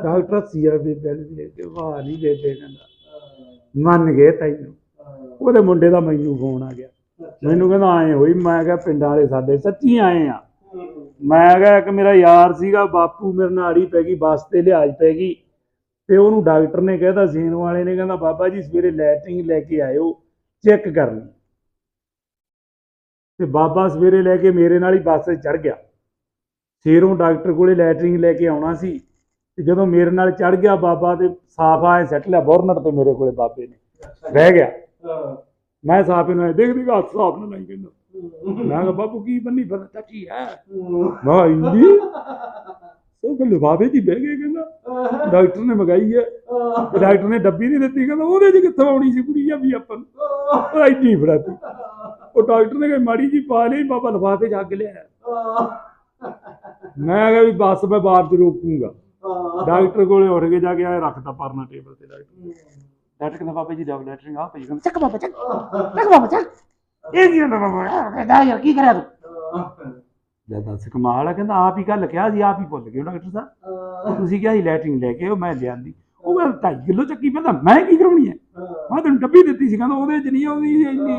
ਡਾਕਟਰ ਸੀਆ ਵੀ ਬੈਲ ਕੇ ਵਾਹ ਨਹੀਂ ਬੇਬੇ ਕਹਿੰਦਾ। ਮੰਨ ਗਏ ਤੈਨੂੰ। ਉਹਦੇ ਮੁੰਡੇ ਦਾ ਮੈਨੂੰ ਫੋਨ ਆ ਗਿਆ। ਮੈਨੂੰ ਕਹਿੰਦਾ ਆਏ ਹੋਈ ਮੈਂ ਕਿਹਾ ਪਿੰਡਾਂ ਵਾਲੇ ਸਾਡੇ ਸੱਚੀ ਆਏ ਆ। ਮੈਂ ਕਿਹਾ ਇੱਕ ਮੇਰਾ ਯਾਰ ਸੀਗਾ ਬਾਪੂ ਮੇਰੇ ਨਾਲ ਆੜੀ ਪੈ ਗਈ ਬੱਸ ਤੇ ਲਿਹਾਜ਼ ਪੈ ਗਈ। ਤੇ ਉਹਨੂੰ ਡਾਕਟਰ ਨੇ ਕਹਿਤਾ ਸੀਨ ਵਾਲੇ ਨੇ ਕਹਿੰਦਾ ਬਾਬਾ ਜੀ ਸਵੇਰੇ ਲੈਟਰਿੰਗ ਲੈ ਕੇ ਆਇਓ ਚੈੱਕ ਕਰਨੀ ਤੇ ਬਾਬਾ ਸਵੇਰੇ ਲੈ ਕੇ ਮੇਰੇ ਨਾਲ ਹੀ ਬੱਸ ਤੇ ਚੜ ਗਿਆ। ਸ਼ੇਰੋਂ ਡਾਕਟਰ ਕੋਲੇ ਲੈਟਰਿੰਗ ਲੈ ਕੇ ਆਉਣਾ ਸੀ। ਤੇ ਜਦੋਂ ਮੇਰੇ ਨਾਲ ਚੜ ਗਿਆ ਬਾਬਾ ਤੇ ਸਾਫਾ ਐ ਸੱਟ ਲਿਆ ਬੋਰਨਟ ਤੇ ਮੇਰੇ ਕੋਲੇ ਬਾਬੇ ਨੇ। ਬਹਿ ਗਿਆ। ਮੈਂ ਸਾਫੇ ਨੂੰ ਐਂ ਦੇਖ ਦੇਖ ਹੱਥ ਸਾਫ਼ ਨਾ ਲਾਈ ਕਹਿੰਦਾ। ਮੈਂ ਕਿਹਾ ਬਾਪੂ ਕੀ ਬੰਨੀ ਫਿਰ? ਚਾਚੀ ਹੈ? ਮੈਂ ਇੰਦੀ ਉਹ ਕਿ ਲਿਫਾਫੇ ਦੀ ਬਹਿ ਗਏ ਕਹਿੰਦਾ। ਡਾਕਟਰ ਨੇ ਮਗਾਈ ਹੈ। ਤੇ ਡਾਕਟਰ ਨੇ ਡੱਬੀ ਨਹੀਂ ਦਿੱਤੀ ਕਹਿੰਦਾ ਉਹਦੇ 'ਚ ਕਿੱਥੋਂ ਆਉਣੀ ਸੀ ਕੁੜੀ ਆ ਵੀ ਆਪਾਂ ਨੂੰ? ਐਡੀ ਫੜਾਤੀ। ਉਹ ਡਾਕਟਰ ਨੇ ਕਿਹਾ ਮਾੜੀ ਜੀ ਪਾ ਲਈ ਬਾਬਾ ਲਿਫਾਫੇ 'ਚ ਅੱਗ ਲਿਆ। ਮੈਂ ਕਿਹਾ ਵੀ ਬੱਸ ਮੈਂ ਬਾਹਰ 'ਚ ਰੋਕੂੰਗਾ। ਡਾਕਟਰ ਕੋਲੇ ਉੱਠ ਕੇ ਜਾ ਕੇ ਆਏ ਰੱਖਤਾ ਪਰਨਾ ਟੇਬਲ ਤੇ ਡਾਕਟਰ ਡਾਕਟਰ ਕਹਿੰਦਾ ਬਾਬਾ ਜੀ ਡਬਲ ਲੈਟਰਿੰਗ ਆ ਪਈ ਕਹਿੰਦਾ ਚੱਕ ਬਾਬਾ ਚੱਕ ਚੱਕ ਬਾਬਾ ਚੱਕ ਇਹ ਕੀ ਹੁੰਦਾ ਬਾਬਾ ਕਹਿੰਦਾ ਯਾਰ ਕੀ ਕਰਿਆ ਤੂੰ ਲੈ ਦੱਸ ਕਮਾਲ ਆ ਕਹਿੰਦਾ ਆਪ ਹੀ ਗੱਲ ਕਿਹਾ ਸੀ ਆਪ ਹੀ ਭੁੱਲ ਗਏ ਡਾਕਟਰ ਸਾਹਿਬ ਤੁਸੀਂ ਕਿਹਾ ਸੀ ਲੈਟਰਿੰਗ ਲੈ ਕੇ ਆਓ ਮੈਂ ਲਿਆਂਦੀ ਉਹ ਕਹਿੰਦਾ 2.5 ਕਿਲੋ ਚੱਕੀ ਪੈਂਦਾ ਮੈਂ ਕੀ ਕਰਾਉਣੀ ਹੈ? ਮੈਂ ਤੈਨੂੰ ਡੱਬੀ ਦਿੱਤੀ ਸੀ ਕਹਿੰਦਾ ਉਹਦੇ 'ਚ ਨਹੀਂ ਆਉਂਦੀ ਇੰਨੀ।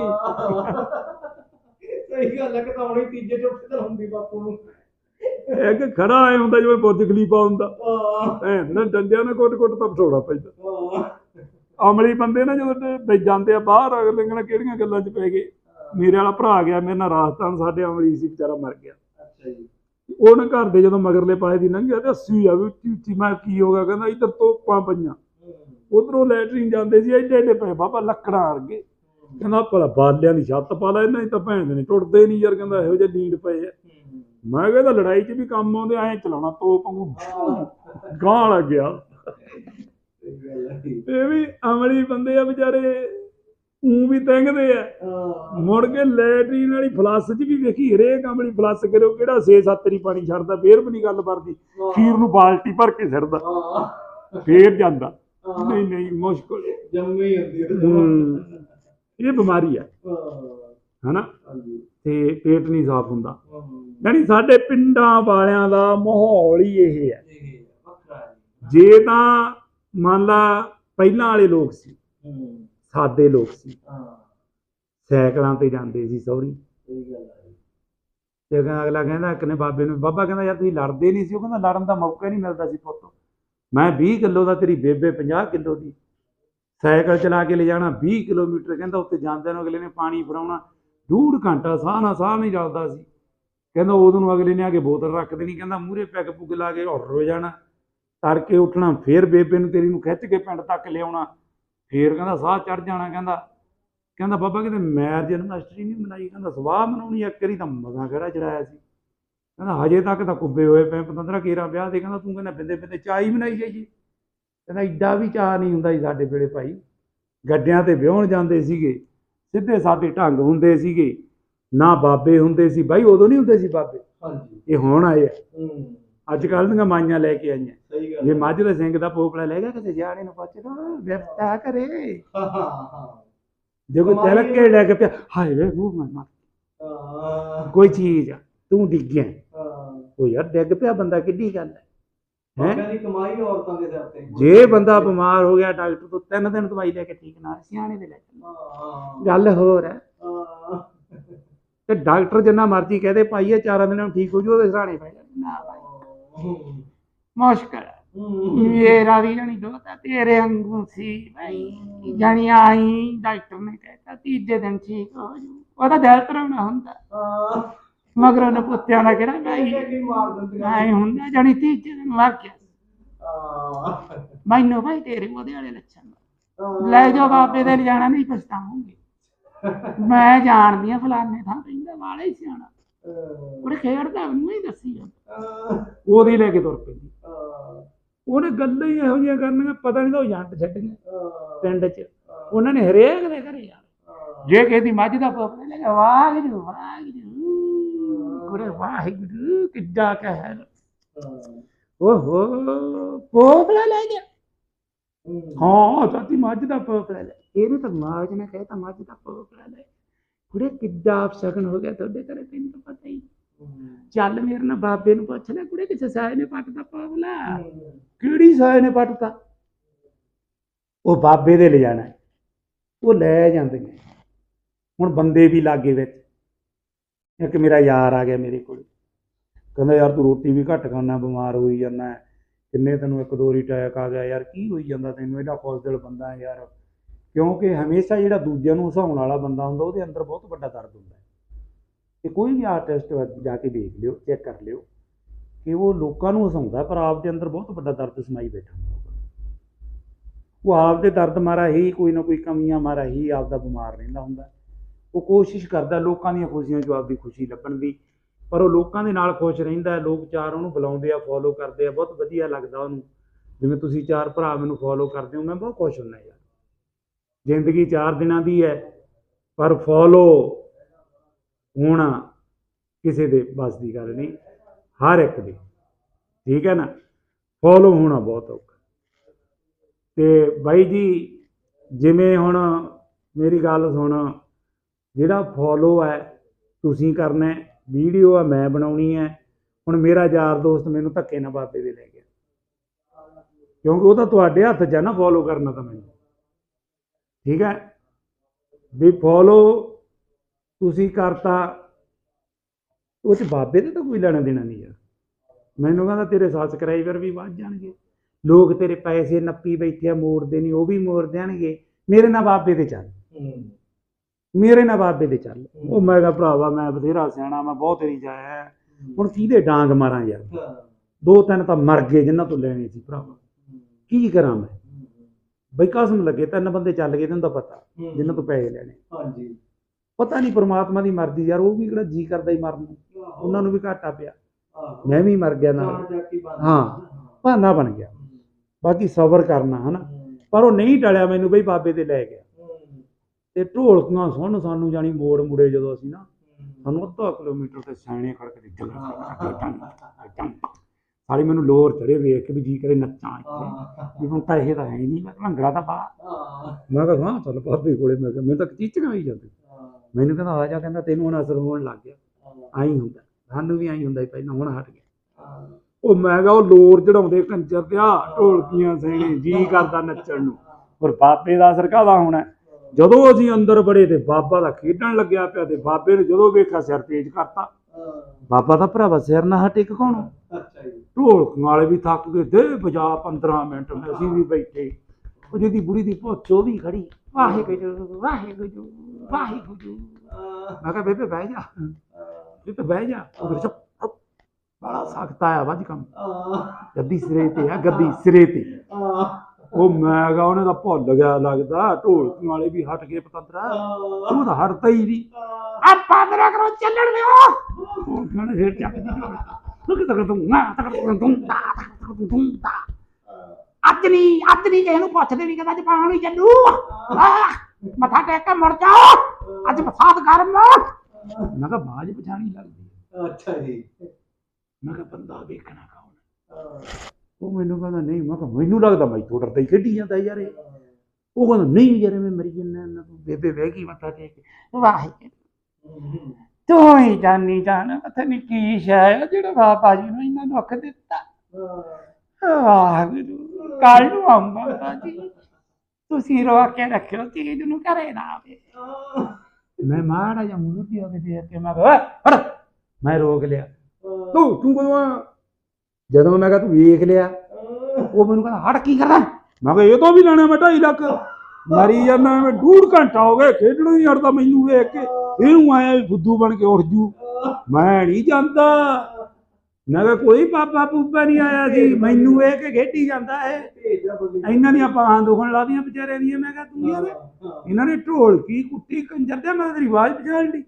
ਸਹੀ ਗੱਲ ਹੈ ਕਿ ਤਾਂ ਹੁਣੇ ਤੀਜੇ ਚੌਥੇ ਦਿਨ ਹੁੰਦੀ ਬਾਪੂ ਨੂੰ। ਇਹ ਕਿ ਖੜਾ ਆਏ ਹੁੰਦਾ ਜਿਵੇਂ ਬੁੱਧ ਖਲੀਫਾ ਹੁੰਦਾ। ਐ ਨਾ ਡੰਡਿਆਂ ਨਾਲ ਕੋਟ ਕੋਟ ਤਾਂ ਪਛੋੜਾ ਪੈਂਦਾ। ਅਮਲੀ ਬੰਦੇ ਨਾ ਜਦੋਂ ਤੇ- ਜਾਂਦੇ ਆ ਬਾਹਰ ਅਗਲੇ ਕਹਿੰਦਾ ਕਿਹੜੀਆਂ ਗੱਲਾਂ 'ਚ ਪੈ ਗਏ? ਮੇਰੇ ਵਾਲਾ ਭਰਾ ਗਿਆ ਮੇਰੇ ਨਾਲ ਰਾਜਸਥਾਨ ਸਾਡੇ ਅਮਲੀ ਸੀ ਵਿਚਾਰਾ ਮਰ ਗਿਆ। ਅੱਛਾ ਜੀ। ਉਹਨੇ ਘਰ ਦੇ ਜਦੋਂ ਮਗਰਲੇ ਪਾਏ ਦੀ ਲੰਘਿਆ ਤੇ ਹੱਸੀ ਆ ਵੀ ਉੱਚੀ ਮੈਂ ਕੀ ਹੋ ਗਿਆ? ਕਹਿੰਦਾ ਇੱਧਰ ਤੋਪਾਂ ਪਈਆਂ। ਉਧਰੋਂ ਲੈਟਰਿੰਗ ਜਾਂਦੇ ਸੀ ਐਡੇ ਐਡੇ ਪਏ ਬਾਬਾ ਲੱਕੜਾਂ ਵਰਗੇ। ਕਹਿੰਦਾ ਭਲਾ ਬਾਲਿਆਂ ਦੀ ਛੱਤ ਪਾ ਲੈ ਇਹਨਾਂ ਦੀ ਤਾਂ ਭੈਣ ਦੇ ਨਹੀਂ ਟੁੱਟਦੇ ਨਹੀਂ ਯਾਰ। ਕਹਿੰਦਾ ਇਹੋ ਜਿਹੇ ਲੀਡ ਪਏ ਆ। ਮੈਂ ਕਹਿੰਦਾ ਲੜਾਈ 'ਚ ਵੀ ਕੰਮ ਆਉਂਦੇ ਐਂ ਚਲਾਉਣਾ ਤੋਪ ਵਾਂਗੂ ਗਾਂ ਲੱਗ ਗਿਆ। ਹੈ ਇਹ ਵੀ ਅਮਲੀ ਬੰਦੇ ਆ ਵਿਚਾਰੇ ਉਹ ਵੀ ਤੰਗਦੇ ਆ। ਮੁੜ ਕੇ ਲੈਟਰੀਨ ਵਾਲੀ ਫਲੱਸ 'ਚ ਵੀ ਵੇਖੀ ਹਰੇਕ ਅਮਲੀ ਫਲੱਸ ਕਰਿਓ ਕਿਹੜਾ 6-7 ਰੀ ਪਾਣੀ ਛੱਡਦਾ ਫੇਰ ਵੀ ਨਹੀਂ ਗੱਲ ਬਣਦੀ। ਖੀਰ ਨੂੰ ਬਾਲਟੀ ਭਰ ਕੇ ਛੱਡਦਾ। ਫੇਰ ਜਾਂਦਾ। ਨਹੀਂ ਨਹੀਂ ਮੁਸ਼ਕਲ। ਜੰਮੀ ਹੁੰਦੀ। ਇਹ ਬਿਮਾਰੀ ਆ। ਹਨਾ? ਤੇ ਪੇਟ ਨਹੀਂ ਸਾਫ਼ ਹੁੰਦਾ। ਯਾਨੀ ਸਾਡੇ ਪਿੰਡਾਂ ਵਾਲਿਆਂ ਦਾ ਮਾਹੌਲ ਹੀ ਇਹ ਹੈ। ਜੇ ਤਾਂ ਮੰਨ ਲਾ ਪਹਿਲਾਂ ਵਾਲੇ ਲੋਕ ਸੀ। ਸਾਦੇ ਲੋਕ ਸੀ। ਸਾਈਕਲਾਂ ਤੇ ਜਾਂਦੇ ਸੀ ਸੌਰੀ ਤੇ ਕਹਿੰਦਾ ਅਗਲਾ ਕਹਿੰਦਾ, ਇੱਕ ਨੇ ਬਾਬੇ ਨੂੰ, ਬਾਬਾ ਕਹਿੰਦਾ, ਯਾਰ ਤੁਸੀਂ ਲੜਦੇ ਨਹੀਂ ਸੀ? ਉਹ ਕਹਿੰਦਾ, ਲੜਨ ਦਾ ਮੌਕਾ ਨਹੀਂ ਮਿਲਦਾ ਸੀ ਪੁੱਤ। ਮੈਂ 20 ਕਿਲੋ ਦਾ ਤੇਰੀ ਬੇਬੇ 50 ਕਿਲੋ ਦੀ। ਸਾਈਕਲ ਚਲਾ ਕੇ ਲੈ ਜਾਣਾ 20 ਕਿਲੋਮੀਟਰ, ਕਹਿੰਦਾ ਉੱਤੇ ਜਾਂਦੇ ਨੂੰ ਅਗਲੇ ਨੇ ਪਾਣੀ ਫਰਾਉਣਾ ਡੂਢ ਘੰਟਾ ਸਾਹ ਨਾ ਸਾਹ ਨਹੀਂ ਚੱਲਦਾ ਸੀ। ਕਹਿੰਦਾ, ਉਦੋਂ ਨੂੰ ਅਗਲੇ ਨੇ ਆ ਕੇ ਬੋਤਲ ਰੱਖ ਦੇਣੀ। ਕਹਿੰਦਾ, ਮੂਹਰੇ ਪੈਗ ਪੁੱਗ ਲਾ ਕੇ ਹੋਰ ਹੋ ਜਾਣਾ। ਤੜਕੇ ਉੱਠਣਾ ਫੇਰ ਬੇਬੇ ਨੂੰ ਤੇਰੀ ਨੂੰ ਖਿੱਚ ਕੇ ਪਿੰਡ ਤੱਕ ਲਿਆਉਣਾ ਫੇਰ ਕਹਿੰਦਾ ਸਾਹ ਚੜ ਜਾਣਾ ਕਹਿੰਦਾ। ਕਹਿੰਦਾ ਬਾਬਾ ਕਿਤੇ ਮੈਰਿਜ ਐਨਵਰਸਰੀ ਨਹੀਂ ਮਨਾਈ ਕਹਿੰਦਾ ਸਵਾਹ ਮਨਾਉਣੀ ਇੱਕ ਵਾਰੀ ਤਾਂ ਮਜ਼ਾ ਕਿਹੜਾ ਚੜਾਇਆ ਸੀ। ਕਹਿੰਦਾ ਹਜੇ ਤੱਕ ਤਾਂ ਕੁੱਬੇ ਹੋਏ ਪਏ ਪਤੰਦਰਾ ਕੇਰਾ ਵਿਆਹ ਦੇ ਕਹਿੰਦਾ ਤੂੰ ਕਹਿੰਦਾ ਬਿੰਦੇ ਬਿੰਦੇ ਚਾਹ ਹੀ ਮਨਾਈ ਜਾਈਏ ਕਹਿੰਦਾ ਏਡਾ ਵੀ ਚਾਹ ਨਹੀਂ ਹੁੰਦਾ ਸੀ ਸਾਡੇ ਵੇਲੇ ਭਾਈ। ਗੱਡਿਆਂ ਤੇ ਵਿਆਹਣ ਜਾਂਦੇ ਸੀਗੇ ਸਿੱਧੇ ਸਾਦੇ ਢੰਗ ਹੁੰਦੇ ਸੀਗੇ ਨਾ ਬਾਬੇ ਹੁੰਦੇ ਸੀ। ਬਾਈ ਉਦੋਂ ਨਹੀਂ ਹੁੰਦੇ ਸੀ ਬਾਬੇ। ਹਾਂਜੀ। ਇਹ ਹੁਣ ਆਏ ਆ। ਹੂੰ। ਅੱਜ ਕੱਲ੍ਹ ਦੀਆਂ ਮਾਈਆਂ ਲੈ ਕੇ ਆਈਆਂ। ਸਹੀ ਗੱਲ ਜੇ ਸਿੰਘ ਦਾ ਪੋਪੜਾ ਲੈ ਗਿਆ ਕਿਸੇ ਜਾਣੇ ਨੂੰ ਪੁੱਛਦਾ ਵਿਵਸਥਾ ਕਰੇ। ਹਾਂ ਹਾਂ ਹਾਂ। ਜੇ ਕੋਈ ਕਮਾਈ ਤਿਲਕ ਕੇ ਲੈ ਕੇ ਪਿਆ ਹਾਏ ਵੇ ਮੂੰਹ ਮਰ ਮਰ ਹਾਂ। ਕੋਈ ਚੀਜ਼ ਤੂੰ ਡਿੱਗਿਆ। ਹਾਂ। ਉਹ ਯਾਰ ਡਿੱਗ ਪਿਆ ਬੰਦਾ ਕਿੱਡੀ ਗੱਲ ਹੈ? ਹੈਂ? ਬਾਬਿਆਂ ਦੀ ਕਮਾਈ ਔਰਤਾਂ ਦੇ ਸਿਰ ਤੇ। ਜੇ ਬੰਦਾ ਬਿਮਾਰ ਹੋ ਗਿਆ ਡਾਕਟਰ ਤੋਂ ਤਿੰਨ ਦਿਨ ਦਵਾਈ ਲੈ ਕੇ ਠੀਕ ਨਾ ਹੋਇਆ, ਸਿਆਣੇ ਦੇ ਲੈ। ਹਾਂ ਗੱਲ ਹੋਰ ਹੈ। ਹਾਂ। ਤੇ ਡਾਕਟਰ ਜਿੰਨਾ ਮਰਜ਼ੀ ਕਹਦੇ ਭਾਈ ਇਹ ਚਾਰਾਂ ਦਿਨਾਂ ਨੂੰ ਠੀਕ ਹੋ ਜੂ ਉਹਦੇ ਸਰਾਣੇ ਪੈ ਜਾ ਨਾ ਭਾਈ। ਮੁਸ਼ਕਲ। ਮੇਰਾ ਵੀ ਜਾਣੀ ਦੋਤਾ ਤੇਰੇ ਵਾਂਗੂ ਸੀ ਭਾਈ ਜਾਣੀ ਆਈ, ਡਾਕਟਰ ਨੇ ਕਹਿਤਾ, ਤੀਜੇ ਦਿਨ ਠੀਕ ਹੋ ਜੂ। ਉਹਦਾ ਦਿਲ ਤਰਾਉਣਾ ਹੁੰਦਾ। ਮਗਰ ਉਹਨੇ ਪੁੱਤਿਆਂ ਦਾ ਕਿਹੜਾ ਭਾਈ? ਇਹ ਹੁੰਦਾ, ਜਾਣੀ ਤੀਜੇ ਦਿਨ ਮਰ ਗਿਆ। ਮੈਨੂੰ ਭਾਈ ਤੇਰੇ ਉਹਦੇ ਵਾਲੇ ਲੱਛਣ ਲੈ ਜਾਓ ਬਾਬੇ ਦੇ ਲਿਜਾਣਾ, ਨਹੀਂ ਪਛਤਾਉਂਗੀ। ਮੈਂ ਜਾਣਦੀ ਆ ਫਲਾਣੇ ਥਾਂ ਪੈਂਦਾ ਵਾਲੇ ਸਿਆਣਾ। ਉਹਨੇ ਖੇਡਦਾ ਉਹਨੂੰ ਹੀ ਦੱਸੀ ਜਾਂਦਾ ਉਹਦੀ ਲੈ ਕੇ ਤੁਰ ਪੈਂਦੀ ਉਹਨੇ ਗੱਲਾਂ ਹੀ ਇਹੋ ਜਿਹੀਆਂ ਕਰਨੀਆਂ ਪਤਾ ਨਹੀਂ ਤਾਂ ਉਹ ਜੰਟ ਛੱਡੀਆਂ ਪਿੰਡ 'ਚ। ਉਹਨਾਂ ਨੇ ਹਰੇਕ ਦੇ ਘਰੇ ਯਾਰ ਜੇ ਕਿਸੇ ਦੀ ਮੱਝ ਦਾ ਪੋਪੜਾ ਲੈ ਗਿਆ ਵਾਹਿਗੁਰੂ ਵਾਹਿਗੁਰੂ। ਕੁੜੇ ਵਾਹਿਗੁਰੂ ਕਿੱਡਾ ਕਹਿਰ। ਓਹੋ ਪੋਪੜਾ ਲੈ ਗਿਆ। ਹਾਂ। ਚਾਤੀ ਮੱਝ ਦਾ ਪੋਪੜਾ ਲੈ ਇਹਨੇ ਤਾਂ ਮਾਜ ਨੇ ਕਹਿਤਾ ਮੱਝ ਦਾ ਪੋਪੜਾ ਲੈ। ਕੁੜੇ ਕਿੱਡਾ ਅਪਸ਼ਗਨ ਹੋ ਗਿਆ ਤੁਹਾਡੇ ਘਰੇ ਤੈਨੂੰ ਤਾਂ ਪਤਾ ਹੀ। ਚੱਲ ਮੇਰੇ ਨਾਲ ਬਾਬੇ ਨੂੰ ਪੁੱਛ ਲੈ ਕੁੜੇ ਕਿਸੇ ਸਾਏ ਨੇ ਪੱਟਦਾ ਪੋਪਲਾ ਕਿਹੜੀ ਸਾਏ ਨੇ ਪੱਟਤਾ ਉਹ ਬਾਬੇ ਦੇ ਲੈ ਜਾਣਾ। ਉਹ ਲੈ ਜਾਂਦੇ ਨੇ। ਹੁਣ ਬੰਦੇ ਵੀ ਲਾਗੇ ਵਿੱਚ। ਇੱਕ ਮੇਰਾ ਯਾਰ ਆ ਗਿਆ ਮੇਰੇ ਕੋਲ। ਕਹਿੰਦਾ ਯਾਰ ਤੂੰ ਰੋਟੀ ਵੀ ਘੱਟ ਖਾਣਾ ਬਿਮਾਰ ਹੋਈ ਜਾਂਦਾ। ਕਿੰਨੇ ਤੈਨੂੰ ਇੱਕ ਦੋ ਵਾਰੀ ਅਟੈਕ ਆ ਗਿਆ। ਯਾਰ ਕੀ ਹੋਈ ਜਾਂਦਾ ਤੈਨੂੰ? ਇਹਦਾ ਦਿਲ ਬੰਦਾ ਯਾਰ। ਕਿਉਂਕਿ ਹਮੇਸ਼ਾ ਜਿਹੜਾ ਦੂਜਿਆਂ ਨੂੰ ਹਸਾਉਣ ਵਾਲਾ ਬੰਦਾ ਹੁੰਦਾ, ਉਹਦੇ ਅੰਦਰ ਬਹੁਤ ਵੱਡਾ ਦਰਦ ਹੁੰਦਾ ਹੈ। ਤੇ ਕੋਈ ਵੀ ਆਰਟਿਸਟ ਜਾ ਕੇ ਵੇਖ ਲਿਓ ਚੈੱਕ ਕਰ ਲਿਓ ਕਿ ਉਹ ਲੋਕਾਂ ਨੂੰ ਹਸਾਉਂਦਾ ਪਰ ਆਪ ਦੇ ਅੰਦਰ ਬਹੁਤ ਵੱਡਾ ਦਰਦ ਸਮਾਈ ਬੈਠਾ ਹੁੰਦਾ ਉਹ ਆਪ ਦੇ ਦਰਦ ਮਾਰਾ ਹੀ ਕੋਈ ਨਾ ਕੋਈ ਕਮੀਆਂ ਮਾਰਾ ਹੀ ਆਪ ਦਾ ਬਿਮਾਰ ਰਹਿੰਦਾ ਹੁੰਦਾ ਉਹ ਕੋਸ਼ਿਸ਼ ਕਰਦਾ ਲੋਕਾਂ ਦੀਆਂ ਖੁਸ਼ੀਆਂ 'ਚੋਂ ਆਪਦੀ ਖੁਸ਼ੀ ਲੱਭਣ ਦੀ, ਪਰ ਉਹ ਲੋਕਾਂ ਦੇ ਨਾਲ ਖੁਸ਼ ਰਹਿੰਦਾ ਲੋਕ ਚਾਰ ਉਹਨੂੰ ਬੁਲਾਉਂਦੇ ਆ ਫੋਲੋ ਕਰਦੇ ਆ, ਬਹੁਤ ਵਧੀਆ ਲੱਗਦਾ ਉਹਨੂੰ। ਜਿਵੇਂ ਤੁਸੀਂ ਚਾਰ ਭਰਾ ਮੈਨੂੰ ਫੋਲੋ ਕਰਦੇ ਹੋ, ਮੈਂ ਬਹੁਤ ਖੁਸ਼ ਹੁੰਦਾ ਯਾਰ। ਜ਼ਿੰਦਗੀ ਚਾਰ ਦਿਨਾਂ ਦੀ ਹੈ, ਪਰ ਫੋਲੋ ਹੋਣਾ ਕਿਸੇ ਦੇ ਬਸ ਦੀ ਗੱਲ ਨਹੀਂ, ਹਰ ਇੱਕ ਦੀ। ਠੀਕ ਹੈ ਨਾ? ਫੋਲੋ ਹੋਣਾ ਬਹੁਤ ਔਖਾ। ਤੇ ਬਾਈ ਜੀ, ਜਿਵੇਂ ਹੁਣ ਮੇਰੀ ਗੱਲ ਸੁਣ, ਜਿਹੜਾ ਫੋਲੋ ਹੈ, ਤੁਸੀਂ ਕਰਨਾ ਵੀਡੀਓ ਆ ਮੈਂ ਬਣਾਉਣੀ ਹੈ, ਹੁਣ ਮੇਰਾ ਯਾਰ ਦੋਸਤ ਮੈਨੂੰ ਧੱਕੇ ਨਾਲ ਬਾਬੇ ਦੇ ਲੈ ਗਿਆ। ਕਿਉਂਕਿ ਉਹ ਤਾਂ ਤੁਹਾਡੇ ਹੱਥ 'ਚ ਹੈ ਨਾ ਫੋਲੋ ਕਰਨਾ ਤਾਂ ਮੈਨੂੰ। ਠੀਕ ਹੈ? ਵੀ ਫੋਲੋ ਤੁਸੀਂ ਕਰਤਾ ਉਹ ਚ ਬਾਬੇ ਦਾ ਤਾਂ ਕੋਈ ਲੈਣਾ ਦੇਣਾ ਨਹੀਂ ਯਾਰ। ਮੈਨੂੰ ਕਹਿੰਦਾ ਤੇਰੇ ਸਬਸਕ੍ਰਾਈਬਰ ਵੀ ਵੱਧ ਜਾਣਗੇ। ਲੋਕ ਤੇਰੇ ਪੈਸੇ ਨੱਪੀ ਬੈਠੇ ਆ ਮੋੜਦੇ ਨਹੀਂ ਉਹ ਵੀ ਮੋੜ ਦੇਣਗੇ। ਮੇਰੇ ਨਾਲ ਬਾਬੇ ਤੇ ਚੱਲ। ਮੇਰੇ ਨਾਲ ਬਾਬੇ ਤੇ ਚੱਲ। ਉਹ ਮੈਂ ਕਿਹਾ ਭਰਾਵਾ ਮੈਂ ਬਥੇਰਾ ਸਿਆਣਾ ਮੈਂ ਬਹੁਤ ਤੇਰੀ ਜਾਇਆ ਹੁਣ ਕਿਹਦੇ ਡਾਂਗ ਮਾਰਾਂ ਯਾਰ? ਦੋ ਤਿੰਨ ਤਾਂ ਮਰ ਗਏ ਜਿਨ੍ਹਾਂ ਤੋਂ ਲੈਣੇ ਸੀ ਭਰਾਵਾ। ਕੀ ਕਰਾਂ ਮੈਂ? ਬਈ ਕਸਮ ਲੱਗੇ ਤਿੰਨ ਬੰਦੇ ਚੱਲ ਗਏ ਤੈਨੂੰ ਤਾਂ ਪਤਾ ਜਿਨ੍ਹਾਂ ਤੋਂ ਪੈਸੇ ਲੈਣੇ। ਹਾਂਜੀ। ਪਤਾ ਨਹੀਂ ਪ੍ਰਮਾਤਮਾ ਦੀ ਮਰਜ਼ੀ ਯਾਰ ਉਹ ਵੀ ਕਿਹੜਾ ਜੀ ਕਰਦਾ ਹੀ ਮਰਨ ਨੂੰ। ਉਹਨਾਂ ਨੂੰ ਵੀ ਘਾਟਾ ਪਿਆ। ਮੈਂ ਵੀ ਮਰ ਗਿਆ ਨਾਲ। ਹਾਂ ਬਹਾਨਾ ਬਣ ਗਿਆ। ਬਾਕੀ ਸਬਰ ਕਰਨਾ ਹਨਾ? ਪਰ ਉਹ ਨਹੀਂ ਟਲਿਆ ਮੈਨੂੰ ਬਈ ਬਾਬੇ ਤੇ ਲੈ ਗਿਆ। ਤੇ ਢੋਲਕੀਆਂ ਸੁਣ ਸਾਨੂੰ ਜਾਣੀ ਮੋੜ ਮੁੜੇ ਜਦੋਂ ਅਸੀਂ ਨਾ ਸਾਨੂੰ ਅੱਧਾ ਕਿਲੋਮੀਟਰ ਤੇ ਸੈਣੇ ਖੜਕਦੇ ਸਾਲੀ ਮੈਨੂੰ ਲੋਰ ਚੜੇ ਵੇਖ ਕੇ ਵੀ ਜੀ ਕਰੇ ਨੱਚਾਂ ਇੱਥੇ। ਵੀ ਹੁਣ ਤਾਂ ਇਹ ਤਾਂ ਹੈ ਨਹੀਂ ਮੈਂ ਭੰਗੜਾ ਤਾਂ ਪਾ। ਮੈਂ ਕਿਹਾ ਹਾਂ ਚੱਲ ਬਾਬੇ ਕੋਲੇ ਮੈਂ ਕਿਹਾ ਮੈਨੂੰ ਤਾਂ ਚੀਚਕਾਂ ਆਈ ਜਾਂਦੀ। ਮੈਨੂੰ ਕਹਿੰਦਾ ਆ ਜਾ ਕਹਿੰਦਾ ਤੈਨੂੰ ਹੁਣ ਅਸਰ ਹੋਣ ਲੱਗ ਗਿਆ। ਆਈ ਹੁੰਦਾ। ਸਾਨੂੰ ਵੀ ਆਈ ਹੁੰਦਾ ਪਹਿਲਾਂ ਹੁਣ ਹਟ ਗਿਆ। ਉਹ ਮੈਂ ਕਿਹਾ ਉਹ ਲੋਰ ਚੜਾਉਂਦੇ ਕੰਜਰ ਤੇ ਆ ਢੋਲਕੀਆਂ ਸੈਣੇ ਜੀ ਕਰਦਾ ਨੱਚਣ ਨੂੰ। ਪਰ ਬਾਬੇ ਦਾ ਅਸਰ ਕਾਹਦਾ ਹੋਣਾ? ਜਦੋਂ ਅਸੀਂ ਅੰਦਰ ਬੜੇ ਤੇ ਬਾਬਾ ਦਾ ਖੇਡਣ ਲੱਗਿਆ ਪਿਆ ਤੇ ਬਾਬੇ ਨੇ ਜਦੋਂ ਵੇਖਿਆ ਸਿਰ ਤੇਜ਼ ਕਰਤਾ। ਬਾਬਾ ਦਾ ਭਰਾਵਾ ਸਿਰ ਨਾ ਹਟੇ ਕੋਣ? ਅੱਛਾ ਜੀ। ਢੋਲਕਾਂ ਵਾਲੇ ਵੀ ਥੱਕ ਗਏ ਦੇ ਵਜਾ 15 ਮਿੰਟ ਮੈਂ ਅਸੀਂ ਵੀ ਬੈਠੇ। ਉਹ ਜਿਹਦੀ ਬੁੜੀ ਦੀ ਭੋਚੋ ਵੀ ਖੜੀ। ਵਾਹਿਗੁਰੂ ਵਾਹਿਗੁਰੂ ਵਾਹਿਗੁਰੂ। ਮੈਂ ਕਿਹਾ ਬੇਬੇ ਬਹਿ ਜਾ। ਬੇਬੇ ਬਹਿ ਜਾ। ਉਹ ਚੁੱਪ। ਬੜਾ ਸਖਤ ਆਇਆ ਵੱਜ ਕੰਮ। ਗੱਦੀ ਸਿਰੇ ਤੇ ਆ ਗੱਦੀ ਸਿਰੇ ਤੇ। ਉਹ ਮੈਂ ਕਿਹਾ ਉਹਨੇ ਤਾਂ ਭੁੱਲ ਗਿਆ ਲੱਗਦਾ ਢੋਲਕਾਂ ਵਾਲੇ ਵੀ ਹਟ ਗਏ ਪਤੰਦਰਾ। ਉਹ ਤਾਂ ਹਟਦਾ ਹੀ ਨਹੀਂ। ਆ ਪਾਦਰਾ ਕਰੋ ਚੱਲਣ ਦਿਓ ਉਹ ਕਹਿੰਦੇ ਫੇਰ ਚੱਕਦੀ? ਤੂੰ ਤੱਕ ਤੂੰ ਨਾ ਤੱਕ ਤੂੰ ਤੂੰ ਤਾ ਤੱਕ ਤੂੰ ਤੂੰ ਤਾ ਅੱਜ ਨਹੀਂ ਅੱਜ ਨਹੀਂ ਕਿਸੇ ਨੂੰ ਪੁੱਛਦੇ ਨਹੀਂ ਕਹਿੰਦਾ ਅੱਜ ਪਾਣੀ ਚੱਲੂ। ਮੱਥਾ ਟੇਕ ਕੇ ਮੁੜ ਜਾਓ। ਅੱਜ ਬਸਾਤ ਗਰਮ ਮੈਂ ਕਿਹਾ ਬਾਜ ਪਛਾਣੀ ਲੱਗਦੀ ਹੈ। ਅੱਛਾ ਜੀ। ਮੈਂ ਕਿਹਾ ਬੰਦਾ ਵੇਖਣਾ ਕੌਣ ਹੈ? ਉਹ ਮੈਨੂੰ ਕਹਿੰਦਾ ਨਹੀਂ ਮੈਂ ਕਿਹਾ ਮੈਨੂੰ ਲੱਗਦਾ ਮੈਂ ਤੋਂ ਡਰਦਾ ਹੀ ਖੇਡੀ ਜਾਂਦਾ ਯਾਰ ਇਹ। ਉਹ ਕਹਿੰਦਾ ਨਹੀਂ ਯਾਰ ਮੈਂ ਮਰੀ ਜੰਨਾ ਨਾ ਤੂੰ ਬੇਬੇ ਬਹਿ ਗਈ ਮੱਥਾ ਟੇਕ ਕੇ। ਵਾਹਿਗੁਰੂ। ਤੂੰ ਹੀ ਜਾਨੀ ਜਾਣ ਪਤਾ ਨਹੀਂ ਕੀ ਸ਼ੈ ਹੈ ਜਿਹੜਾ ਬਾਬਾ ਜੀ ਨੂੰ ਇੰਨਾ ਦੁੱਖ ਦਿੱਤਾ। ਵਾਹਿਗੁਰੂ। ਕੱਲ ਨੂੰ ਬਾਬਾ ਜੀ। ਤੁਸੀਂ ਰੋ ਕੇ ਰੱਖਿਓ ਚੀਜ਼ ਨੂੰ ਘਰੇ ਨਾ ਆਵੇ। ਮੈਂ ਮਾੜਾ ਜਿਹਾ ਮੂੰਹ ਤੇ ਉਹਦੇ ਦੇਖ ਕੇ ਮੈਂ ਕਿਹਾ ਮੈਂ ਰੋਕ ਲਿਆ। ਤੂੰ ਤੂੰ ਕਦੋਂ ਜਦੋਂ ਮੈਂ ਕਿਹਾ ਤੂੰ ਵੇਖ ਲਿਆ, ਉਹ ਮੈਨੂੰ ਕਹਿੰਦਾ, ਹਟ ਕੀ ਕਰਦਾ? ਮੈਂ ਕਿਹਾ, ਇਹ ਤੋਂ ਵੀ ਲੈਣਾ ਮੈਂ 2.5 ਲੱਖ। ਮਰੀ ਜਾਂਦਾ, ਮੈਂ ਡੂਢ ਘੰਟਾ ਹੋ ਗਿਆ, ਖੇਡਣੋਂ ਹੀ ਹਟਦਾ ਮੈਨੂੰ ਵੇਖ ਕੇ। ਇਹਨੂੰ ਆਇਆ ਵੀ ਬਣ ਕੇ ਉੱਠ ਜੂ। ਮੈਂ ਨਹੀਂ ਜਾਂਦਾ। ਮੈਂ ਕਿਹਾ, ਕੋਈ ਪਾਪਾ ਪੂਪਾ ਨਹੀਂ ਆਇਆ ਸੀ ਮੈਨੂੰ ਇਹ ਕਿ ਖੇਡੀ ਜਾਂਦਾ ਹੈ ਇਹਨਾਂ ਦੀਆਂ ਬਾਹਾਂ ਦੁਖਣ ਲਾਦੀਆਂ ਵਿਚਾਰਿਆਂ ਦੀਆਂ। ਮੈਂ ਕਿਹਾ ਤੂੰ ਯਾਰ ਇਹਨਾਂ ਨੇ ਢੋਲ ਕੀ ਕੁੱਟੀ, ਕੰਜਰ ਦੇ, ਮੈਂ ਤੇਰੀ ਆਵਾਜ਼ ਪਛਾਣ ਲਈ।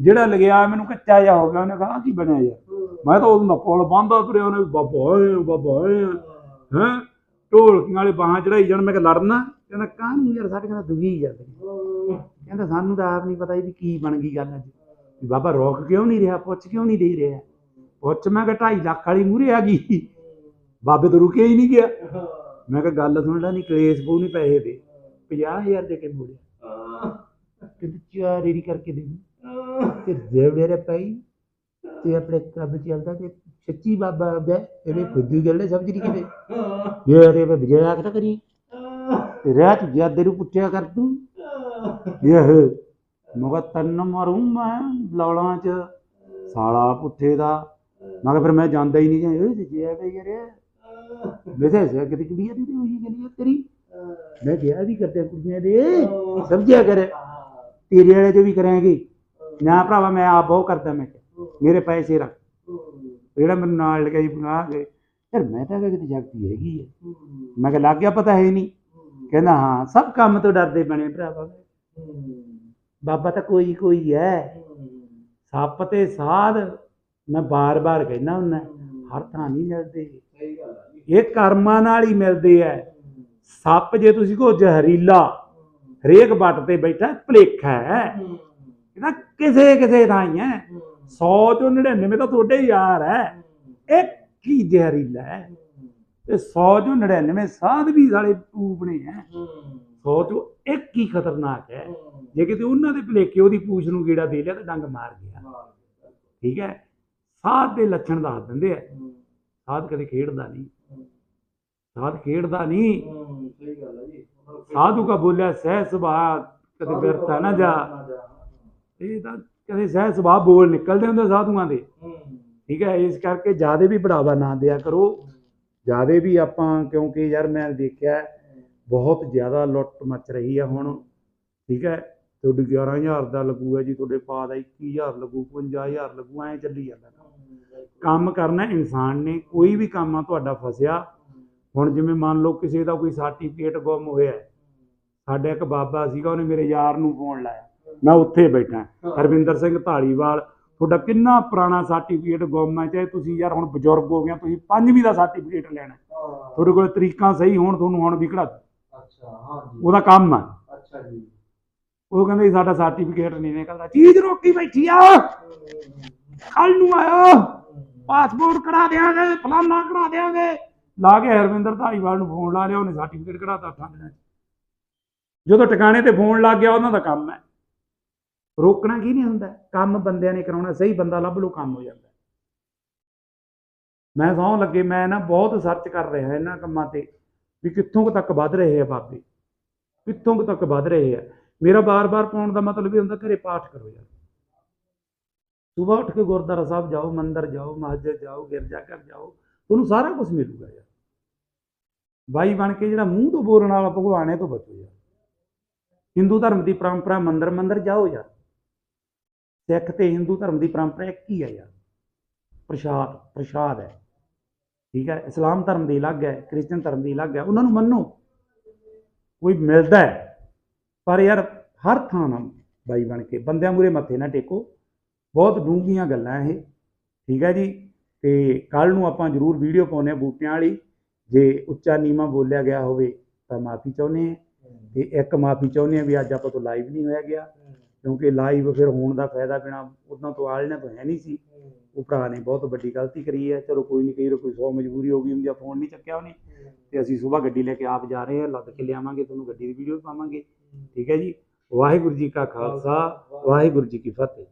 ਜਿਹੜਾ ਲਗਿਆ ਮੈਨੂੰ ਕੱਚਾ ਜਿਹਾ ਹੋ ਗਿਆ ਉਹਨੇ ਕਹਾ ਕੀ ਬਣਿਆ ਯਾਰ? ਮੈਂ ਤਾਂ ਉਹਨੂੰ ਪੁੱਲ ਬੰਦਾ ਤੁਰਿਆ ਉਹਨੇ ਬਾਬਾ ਓਏ ਬਾਬਾ ਓਏ। ਹੈ? ਢੋਲਕੀਆਂ ਵਾਲੇ ਬਾਹਾਂ ਚੜਾਈ ਜਾਣ ਮੈਂ ਕਿਹਾ ਲੜਨਾ? ਕਹਿੰਦਾ ਕਾਹਨੂੰ ਯਾਰ ਸਾਡੇ ਕਹਿੰਦਾ ਦੁਖੀ ਜਾਂਦੇ ਕਹਿੰਦਾ ਸਾਨੂੰ ਤਾਂ ਆਪ ਨਹੀਂ ਪਤਾ ਵੀ ਕੀ ਬਣ ਗਈ ਗੱਲ ਅੱਜ। ਬਾਬਾ ਰੋਕ ਕਿਉਂ ਨਹੀਂ ਰਿਹਾ? ਪੁੱਛ ਕਿਉਂ ਨਹੀਂ ਦੇ ਰਿਹਾ? ਪੁੱਛ ਮੈਂ ਕਿਹਾ 2.5 ਲੱਖ ਵਾਲੀ ਮੂਰੇ ਆ ਗਈ। ਬਾਬੇ ਤੋਂ ਰੁਕਿਆ ਹੀ ਨਹੀਂ ਗਿਆ। ਮੈਂ ਕਿਹਾ ਗੱਲ ਸੁਣ ਲੈ ਨਹੀਂ ਕਲੇਸ਼ ਬਹੁ ਨਹੀਂ ਪੈਸੇ ਦੇ। 50000 ਦੇ ਕੇ ਮੋੜਿਆ। ਕਹਿੰਦੇ ਚਾਰ ਏਰੀ ਕਰਕੇ ਦੇ। ਤੇ ਜਿਹੜੇ ਰੇ ਪਈ ਤੇ ਆਪਣੇ ਕੰਮ ਚੱਲਦਾ ਤੇ ਸੱਚੀ ਬਾਬਾ ਆਉਂਦਾ ਇਹਨੇ ਖੁੱਦੀ ਗੱਲ ਸਮਝ ਨਹੀਂ ਕਿਤੇ। ਇਹ ਰੇ ਵਿਜੇ ਆਖ ਨਾ ਕਰੀ। ਤੇ ਰਾਤ ਜਿਆਦੇ ਨੂੰ ਪੁੱਛਿਆ ਕਰ ਤੂੰ। ਇਹ ਮਗਾ ਤਨ ਮਰੂੰ ਮੈਂ ਲੌਲਾਂ ਚ ਸਾਲਾ ਪੁੱਠੇ ਦਾ। ਮੈਂ ਕਿਹਾ ਫਿਰ ਮੈਂ ਜਾਂਦਾ ਹੀ ਨਹੀਂ ਜਾਂ ਇਹ ਜੇ ਵੇ ਯਾਰ। ਮੇਰੇ ਸੇ ਕਿਤੇ ਕੁੜੀਆਂ ਦੀ ਉਹੀ ਗਲੀ ਤੇਰੀ। ਮੈਂ ਵਿਆਹ ਵੀ ਕਰਦੇ ਕੁੜੀਆਂ ਦੇ। ਸਮਝਿਆ ਕਰ। ਤੇਰੇ ਵਾਲੇ ਜੋ ਵੀ ਕਰਾਂਗੇ। ਨਾ ਭਰਾਵਾ ਮੈਂ ਆਪ ਬਹੁਤ ਕਰਦਾ ਮੈਂ ਕਿਹਾ। ਮੇਰੇ ਪੈਸੇ ਰੱਖ। ਜਿਹੜਾ ਮੈਨੂੰ ਨਾਲ ਲਗਾਈ ਬਣਾ ਕੇ ਯਾਰ ਮੈਂ ਤਾਂ ਕਿਤੇ ਜਗਤੀ ਹੈਗੀ ਹੈ। ਮੈਂ ਕਿਹਾ ਲੱਗ ਗਿਆ ਪਤਾ ਹੈ ਨਹੀਂ। ਕਹਿੰਦਾ ਹਾਂ ਸਭ ਕੰਮ ਤੋਂ ਡਰਦੇ ਬਣੇ ਭਰਾਵਾ। ਬਾਬਾ ਤਾਂ ਕੋਈ ਕੋਈ ਹੈ। ਸੱਪ ਤੇ ਸਾਧ ਮੈਂ ਬਾਰ-ਬਾਰ ਕਹਿੰਦਾ ਹੁੰਦਾ। ਹਰ ਥਾਂ ਨਹੀਂ ਮਿਲਦੇ। ਇਹ ਕਰਮਾਂ ਨਾਲ ਹੀ ਮਿਲਦੇ ਐ ਸੱਪ ਜੇ ਤੁਸੀਂ ਕੋ ਜ਼ਹਿਰੀਲਾ ਹਰੇਕ ਵੱਟ ਤੇ ਬੈਠਾ ਭਲੇਖਾ ਹੈ। ਇਹਦਾ ਕਿਸੇ ਕਿਸੇ ਥਾਂ ਹੀ ਹੈ 100 ਚੋਂ 99 ਤਾਂ ਤੁਹਾਡੇ ਯਾਰ ਹੈ। ਇੱਕ ਹੀ ਜ਼ਹਿਰੀਲਾ ਹੈ ਤੇ 100 ਚੋਂ 99 ਸਾਧ ਵੀ ਸਾਲੇ ਟੂਬਣੇ ਹੈ। 100 ਚੋਂ ਇੱਕ ਹੀ ਖਤਰਨਾਕ ਹੈ। ਜੇ ਕਿਤੇ ਉਹਨਾਂ ਦੇ ਭਲੇਖੇ ਉਹਦੀ ਪੂਛ ਨੂੰ ਕੀੜਾ ਦੇ ਲਿਆ ਤਾਂ ਡੰਗ ਮਾਰ ਗਿਆ। ਠੀਕ ਹੈ ਸਾਧ ਦੇ ਲੱਛਣ ਦੱਸ ਦਿੰਦੇ ਆ ਸਾਧ ਕਦੇ ਖੇਡਦਾ ਨਹੀਂ। ਸਾਧ ਖੇਡਦਾ ਨਹੀਂ। ਸਹੀ ਗੱਲ ਆ ਜੀ। ਸਾਧੂ ਕਾ ਬੋਲਿਆ ਸਹਿ ਸੁਭਾ ਕਦੇ ਬਿਰਤਾ ਨਾ ਜਾ। ਇਹ ਤਾਂ ਕਦੇ ਸਹਿ ਸੁਭਾ ਬੋਲ ਨਿਕਲਦੇ ਹੁੰਦੇ ਸਾਧੂਆਂ ਦੇ। ਠੀਕ ਹੈ ਇਸ ਕਰਕੇ ਜਿਆਦੇ ਵੀ ਬੜਾਵਾ ਨਾ ਦਿਆ ਕਰੋ। ਜਿਆਦੇ ਵੀ ਆਪਾਂ ਕਿਉਂਕਿ ਯਾਰ ਮੈਂ ਦੇਖਿਆ ਬਹੁਤ ਜ਼ਿਆਦਾ ਲੁੱਟ ਮਚ ਰਹੀ ਆ ਹੁਣ। ਠੀਕ ਹੈ ਤੁਹਾਡੀ 11000 ਦਾ ਲੱਗੂਗਾ ਜੀ ਤੁਹਾਡੇ ਪਾ ਦਾ 21000 ਲੱਗੂ 55000 ਲੱਗੂ ਐਂ ਚੱਲੀ ਜਾਂਦਾ। ਕੰਮ ਕਰਨਾ ਇਨਸਾਨ ਨੇ ਕੋਈ ਵੀ ਕੰਮ ਆ ਤੁਹਾਡਾ ਫਸਿਆ। ਹੁਣ ਜਿਵੇਂ ਮੰਨ ਲਓ ਕਿਸੇ ਦਾ ਕੋਈ ਸਰਟੀਫਿਕੇਟ ਗੁੰਮ ਹੋਇਆ। ਸਾਡਾ ਇੱਕ ਬਾਬਾ ਸੀਗਾ ਉਹਨੇ ਮੇਰੇ ਯਾਰ ਨੂੰ ਫੋਨ ਲਾਇਆ। ਮੈਂ ਉੱਥੇ ਬੈਠਾ ਹਰਵਿੰਦਰ ਸਿੰਘ ਢਾਲੀਵਾਲ ਤੁਹਾਡਾ ਕਿੰਨਾ ਪੁਰਾਣਾ ਸਰਟੀਫਿਕੇਟ ਗੁੰਮ ਹੈ ਚਾਹੇ ਤੁਸੀਂ ਯਾਰ ਹੁਣ ਬਜ਼ੁਰਗ ਹੋ ਗਏ ਹੋ, ਤੁਸੀਂ ਪੰਜਵੀਂ ਦਾ ਸਰਟੀਫਿਕੇਟ ਲੈਣਾ। ਤੁਹਾਡੇ ਕੋਲ ਤਰੀਕਾਂ ਸਹੀ ਹੋਣ ਤੁਹਾਨੂੰ ਹੁਣ ਵੀ ਕਢਾ ਦਿਓ। ਅੱਛਾ ਹਾਂ ਜੀ। ਉਹਦਾ ਕੰਮ ਹੈ। ਅੱਛਾ ਜੀ। ਉਹ ਕਹਿੰਦੇ ਜੀ ਸਾਡਾ ਸਰਟੀਫਿਕੇਟ ਨਹੀਂ ਨਿਕਲਦਾ। ਚੀਜ਼ ਰੋਕੀ ਬੈਠੀ ਆ। ਕੱਲ ਨੂੰ ਆਇਓ। ਪਾਸਪੋਰਟ ਕਢਾ ਦੇਾਂਗੇ ਫਲਾਨਾ ਕਢਾ ਦੇਾਂਗੇ ਲਾ ਕੇ ਹਰਵਿੰਦਰ ਧਾਰੀਵਾਲ ਨੂੰ ਫੋਨ ਲਾ ਲਿਆ ਉਹਨੇ ਸਰਟੀਫਿਕੇਟ ਕਢਾਤਾ ਜਦੋਂ ਟਿਕਾਣੇ ਤੇ ਫੋਨ ਲੱਗ ਗਿਆ ਉਹਨਾਂ ਦਾ ਕੰਮ ਹੈ। ਰੋਕਣਾ ਕੀ ਨਹੀਂ ਹੁੰਦਾ? ਕੰਮ ਬੰਦਿਆਂ ਨੇ ਕਰਾਉਣਾ, ਸਹੀ ਬੰਦਾ ਲੱਭ ਲਓ, ਕੰਮ ਹੋ ਜਾਂਦਾ। ਮੈਂ ਸਹੁੰ ਲੱਗੇ, ਮੈਂ ਨਾ ਬਹੁਤ ਸਰਚ ਕਰ ਰਿਹਾ ਇਹਨਾਂ ਕੰਮਾਂ ਤੇ, ਵੀ ਕਿੱਥੋਂ ਕੁ ਤੱਕ ਵੱਧ ਰਹੇ ਆ ਬਾਬੇ। ਕਿੱਥੋਂ ਕੁ ਤੱਕ ਵੱਧ ਰਹੇ ਆ। ਮੇਰਾ ਬਾਰ-ਬਾਰ ਪਾਉਣ ਦਾ ਮਤਲਬ ਇਹ ਹੁੰਦਾ, ਘਰੇ ਪਾਠ ਕਰੋ ਯਾਰ। ਸਵੇਰ ਉੱਠ ਕੇ ਗੁਰਦੁਆਰਾ ਸਾਹਿਬ ਜਾਓ, ਮੰਦਰ ਜਾਓ, ਮਸਜਿਦ ਜਾਓ ਗਿਰਜਾ ਘਰ ਜਾਓ, ਤੁਹਾਨੂੰ ਸਾਰਾ ਕੁਝ ਮਿਲੂਗਾ ਯਾਰ। ਬਾਈ ਬਣ ਕੇ ਜਿਹੜਾ ਮੂੰਹ ਤੋਂ ਬੋਲਣ ਵਾਲਾ ਭਗਵਾਨ ਹੈ ਤੋਂ ਬਚੋ ਯਾਰ। ਹਿੰਦੂ ਧਰਮ ਦੀ ਪਰੰਪਰਾ ਮੰਦਰ ਮੰਦਰ ਜਾਓ ਯਾਰ। ਸਿੱਖ ਤੇ ਹਿੰਦੂ ਧਰਮ ਦੀ ਪਰੰਪਰਾ ਇੱਕ ਹੀ ਹੈ ਯਾਰ। ਪ੍ਰਸ਼ਾਦ ਪ੍ਰਸ਼ਾਦ ਹੈ। ਠੀਕ ਹੈ, ਇਸਲਾਮ ਧਰਮ ਦੀ ਅਲੱਗ ਹੈ, ਕ੍ਰਿਸਚਨ ਧਰਮ ਦੀ ਅਲੱਗ ਹੈ, ਉਹਨਾਂ ਨੂੰ ਮੰਨੋ। ਕੋਈ ਮਿਲਦਾ ਹੈ, ਪਰ ਯਾਰ ਹਰ ਥਾਂ ਨਾਲ ਬਾਈ ਬਣ ਕੇ ਬੰਦਿਆਂ ਮੂਰੇ ਮੱਥੇ ਨਾ ਟੇਕੋ। ਬਹੁਤ ਡੂੰਘੀਆਂ ਗੱਲਾਂ ਇਹ। ਠੀਕ ਹੈ ਜੀ, ਤੇ ਕੱਲ ਨੂੰ ਆਪਾਂ ਜ਼ਰੂਰ ਵੀਡੀਓ ਪਾਉਨੇ ਆ ਬੂਟਿਆਂ ਵਾਲੀ। ਜੇ ਉੱਚਾ ਨੀਵਾਂ ਬੋਲਿਆ ਗਿਆ ਹੋਵੇ ਤਾਂ ਮਾਫੀ ਚਾਹੁੰਦੇ ਹਾਂ। ਤੇ ਇੱਕ ਮਾਫੀ ਚਾਹੁੰਦੇ ਹਾਂ ਵੀ ਅੱਜ ਆਪਾਂ ਤੋਂ ਲਾਈਵ ਨਹੀਂ ਹੋਇਆ ਗਿਆ। ਕਿਉਂਕਿ ਲਾਈਵ ਫਿਰ ਹੋਣ ਦਾ ਫਾਇਦਾ ਬਿਨਾ ਉਦੋਂ ਤੋਂ ਆਲਣਾ ਤਾਂ ਹੈ ਨਹੀਂ ਸੀ। ਉਹ ਭਰਾ ਨੇ ਬਹੁਤ ਵੱਡੀ ਗਲਤੀ ਕਰੀ ਹੈ। ਚਲੋ ਕੋਈ ਨਹੀਂ ਕਈ ਵਾਰ ਕੋਈ ਸੌ ਮਜਬੂਰੀ ਹੋ ਗਈ ਹੁੰਦੀ ਆ ਫੋਨ ਨਹੀਂ ਚੱਕਿਆ ਉਹਨੇ। ਤੇ ਅਸੀਂ ਸਵੇਰ ਗੱਡੀ ਲੈ ਕੇ ਆਪ ਜਾ ਰਹੇ ਹਾਂ, ਲੱਦ ਕੇ ਲਿਆਵਾਂਗੇ, ਤੁਹਾਨੂੰ ਗੱਡੀ ਦੀ ਵੀਡੀਓ ਪਾਵਾਂਗੇ। ਠੀਕ ਹੈ ਜੀ? ਵਾਹਿਗੁਰੂ ਜੀ ਕਾ ਖਾਲਸਾ, ਵਾਹਿਗੁਰੂ ਜੀ ਕੀ ਫਤਿਹ।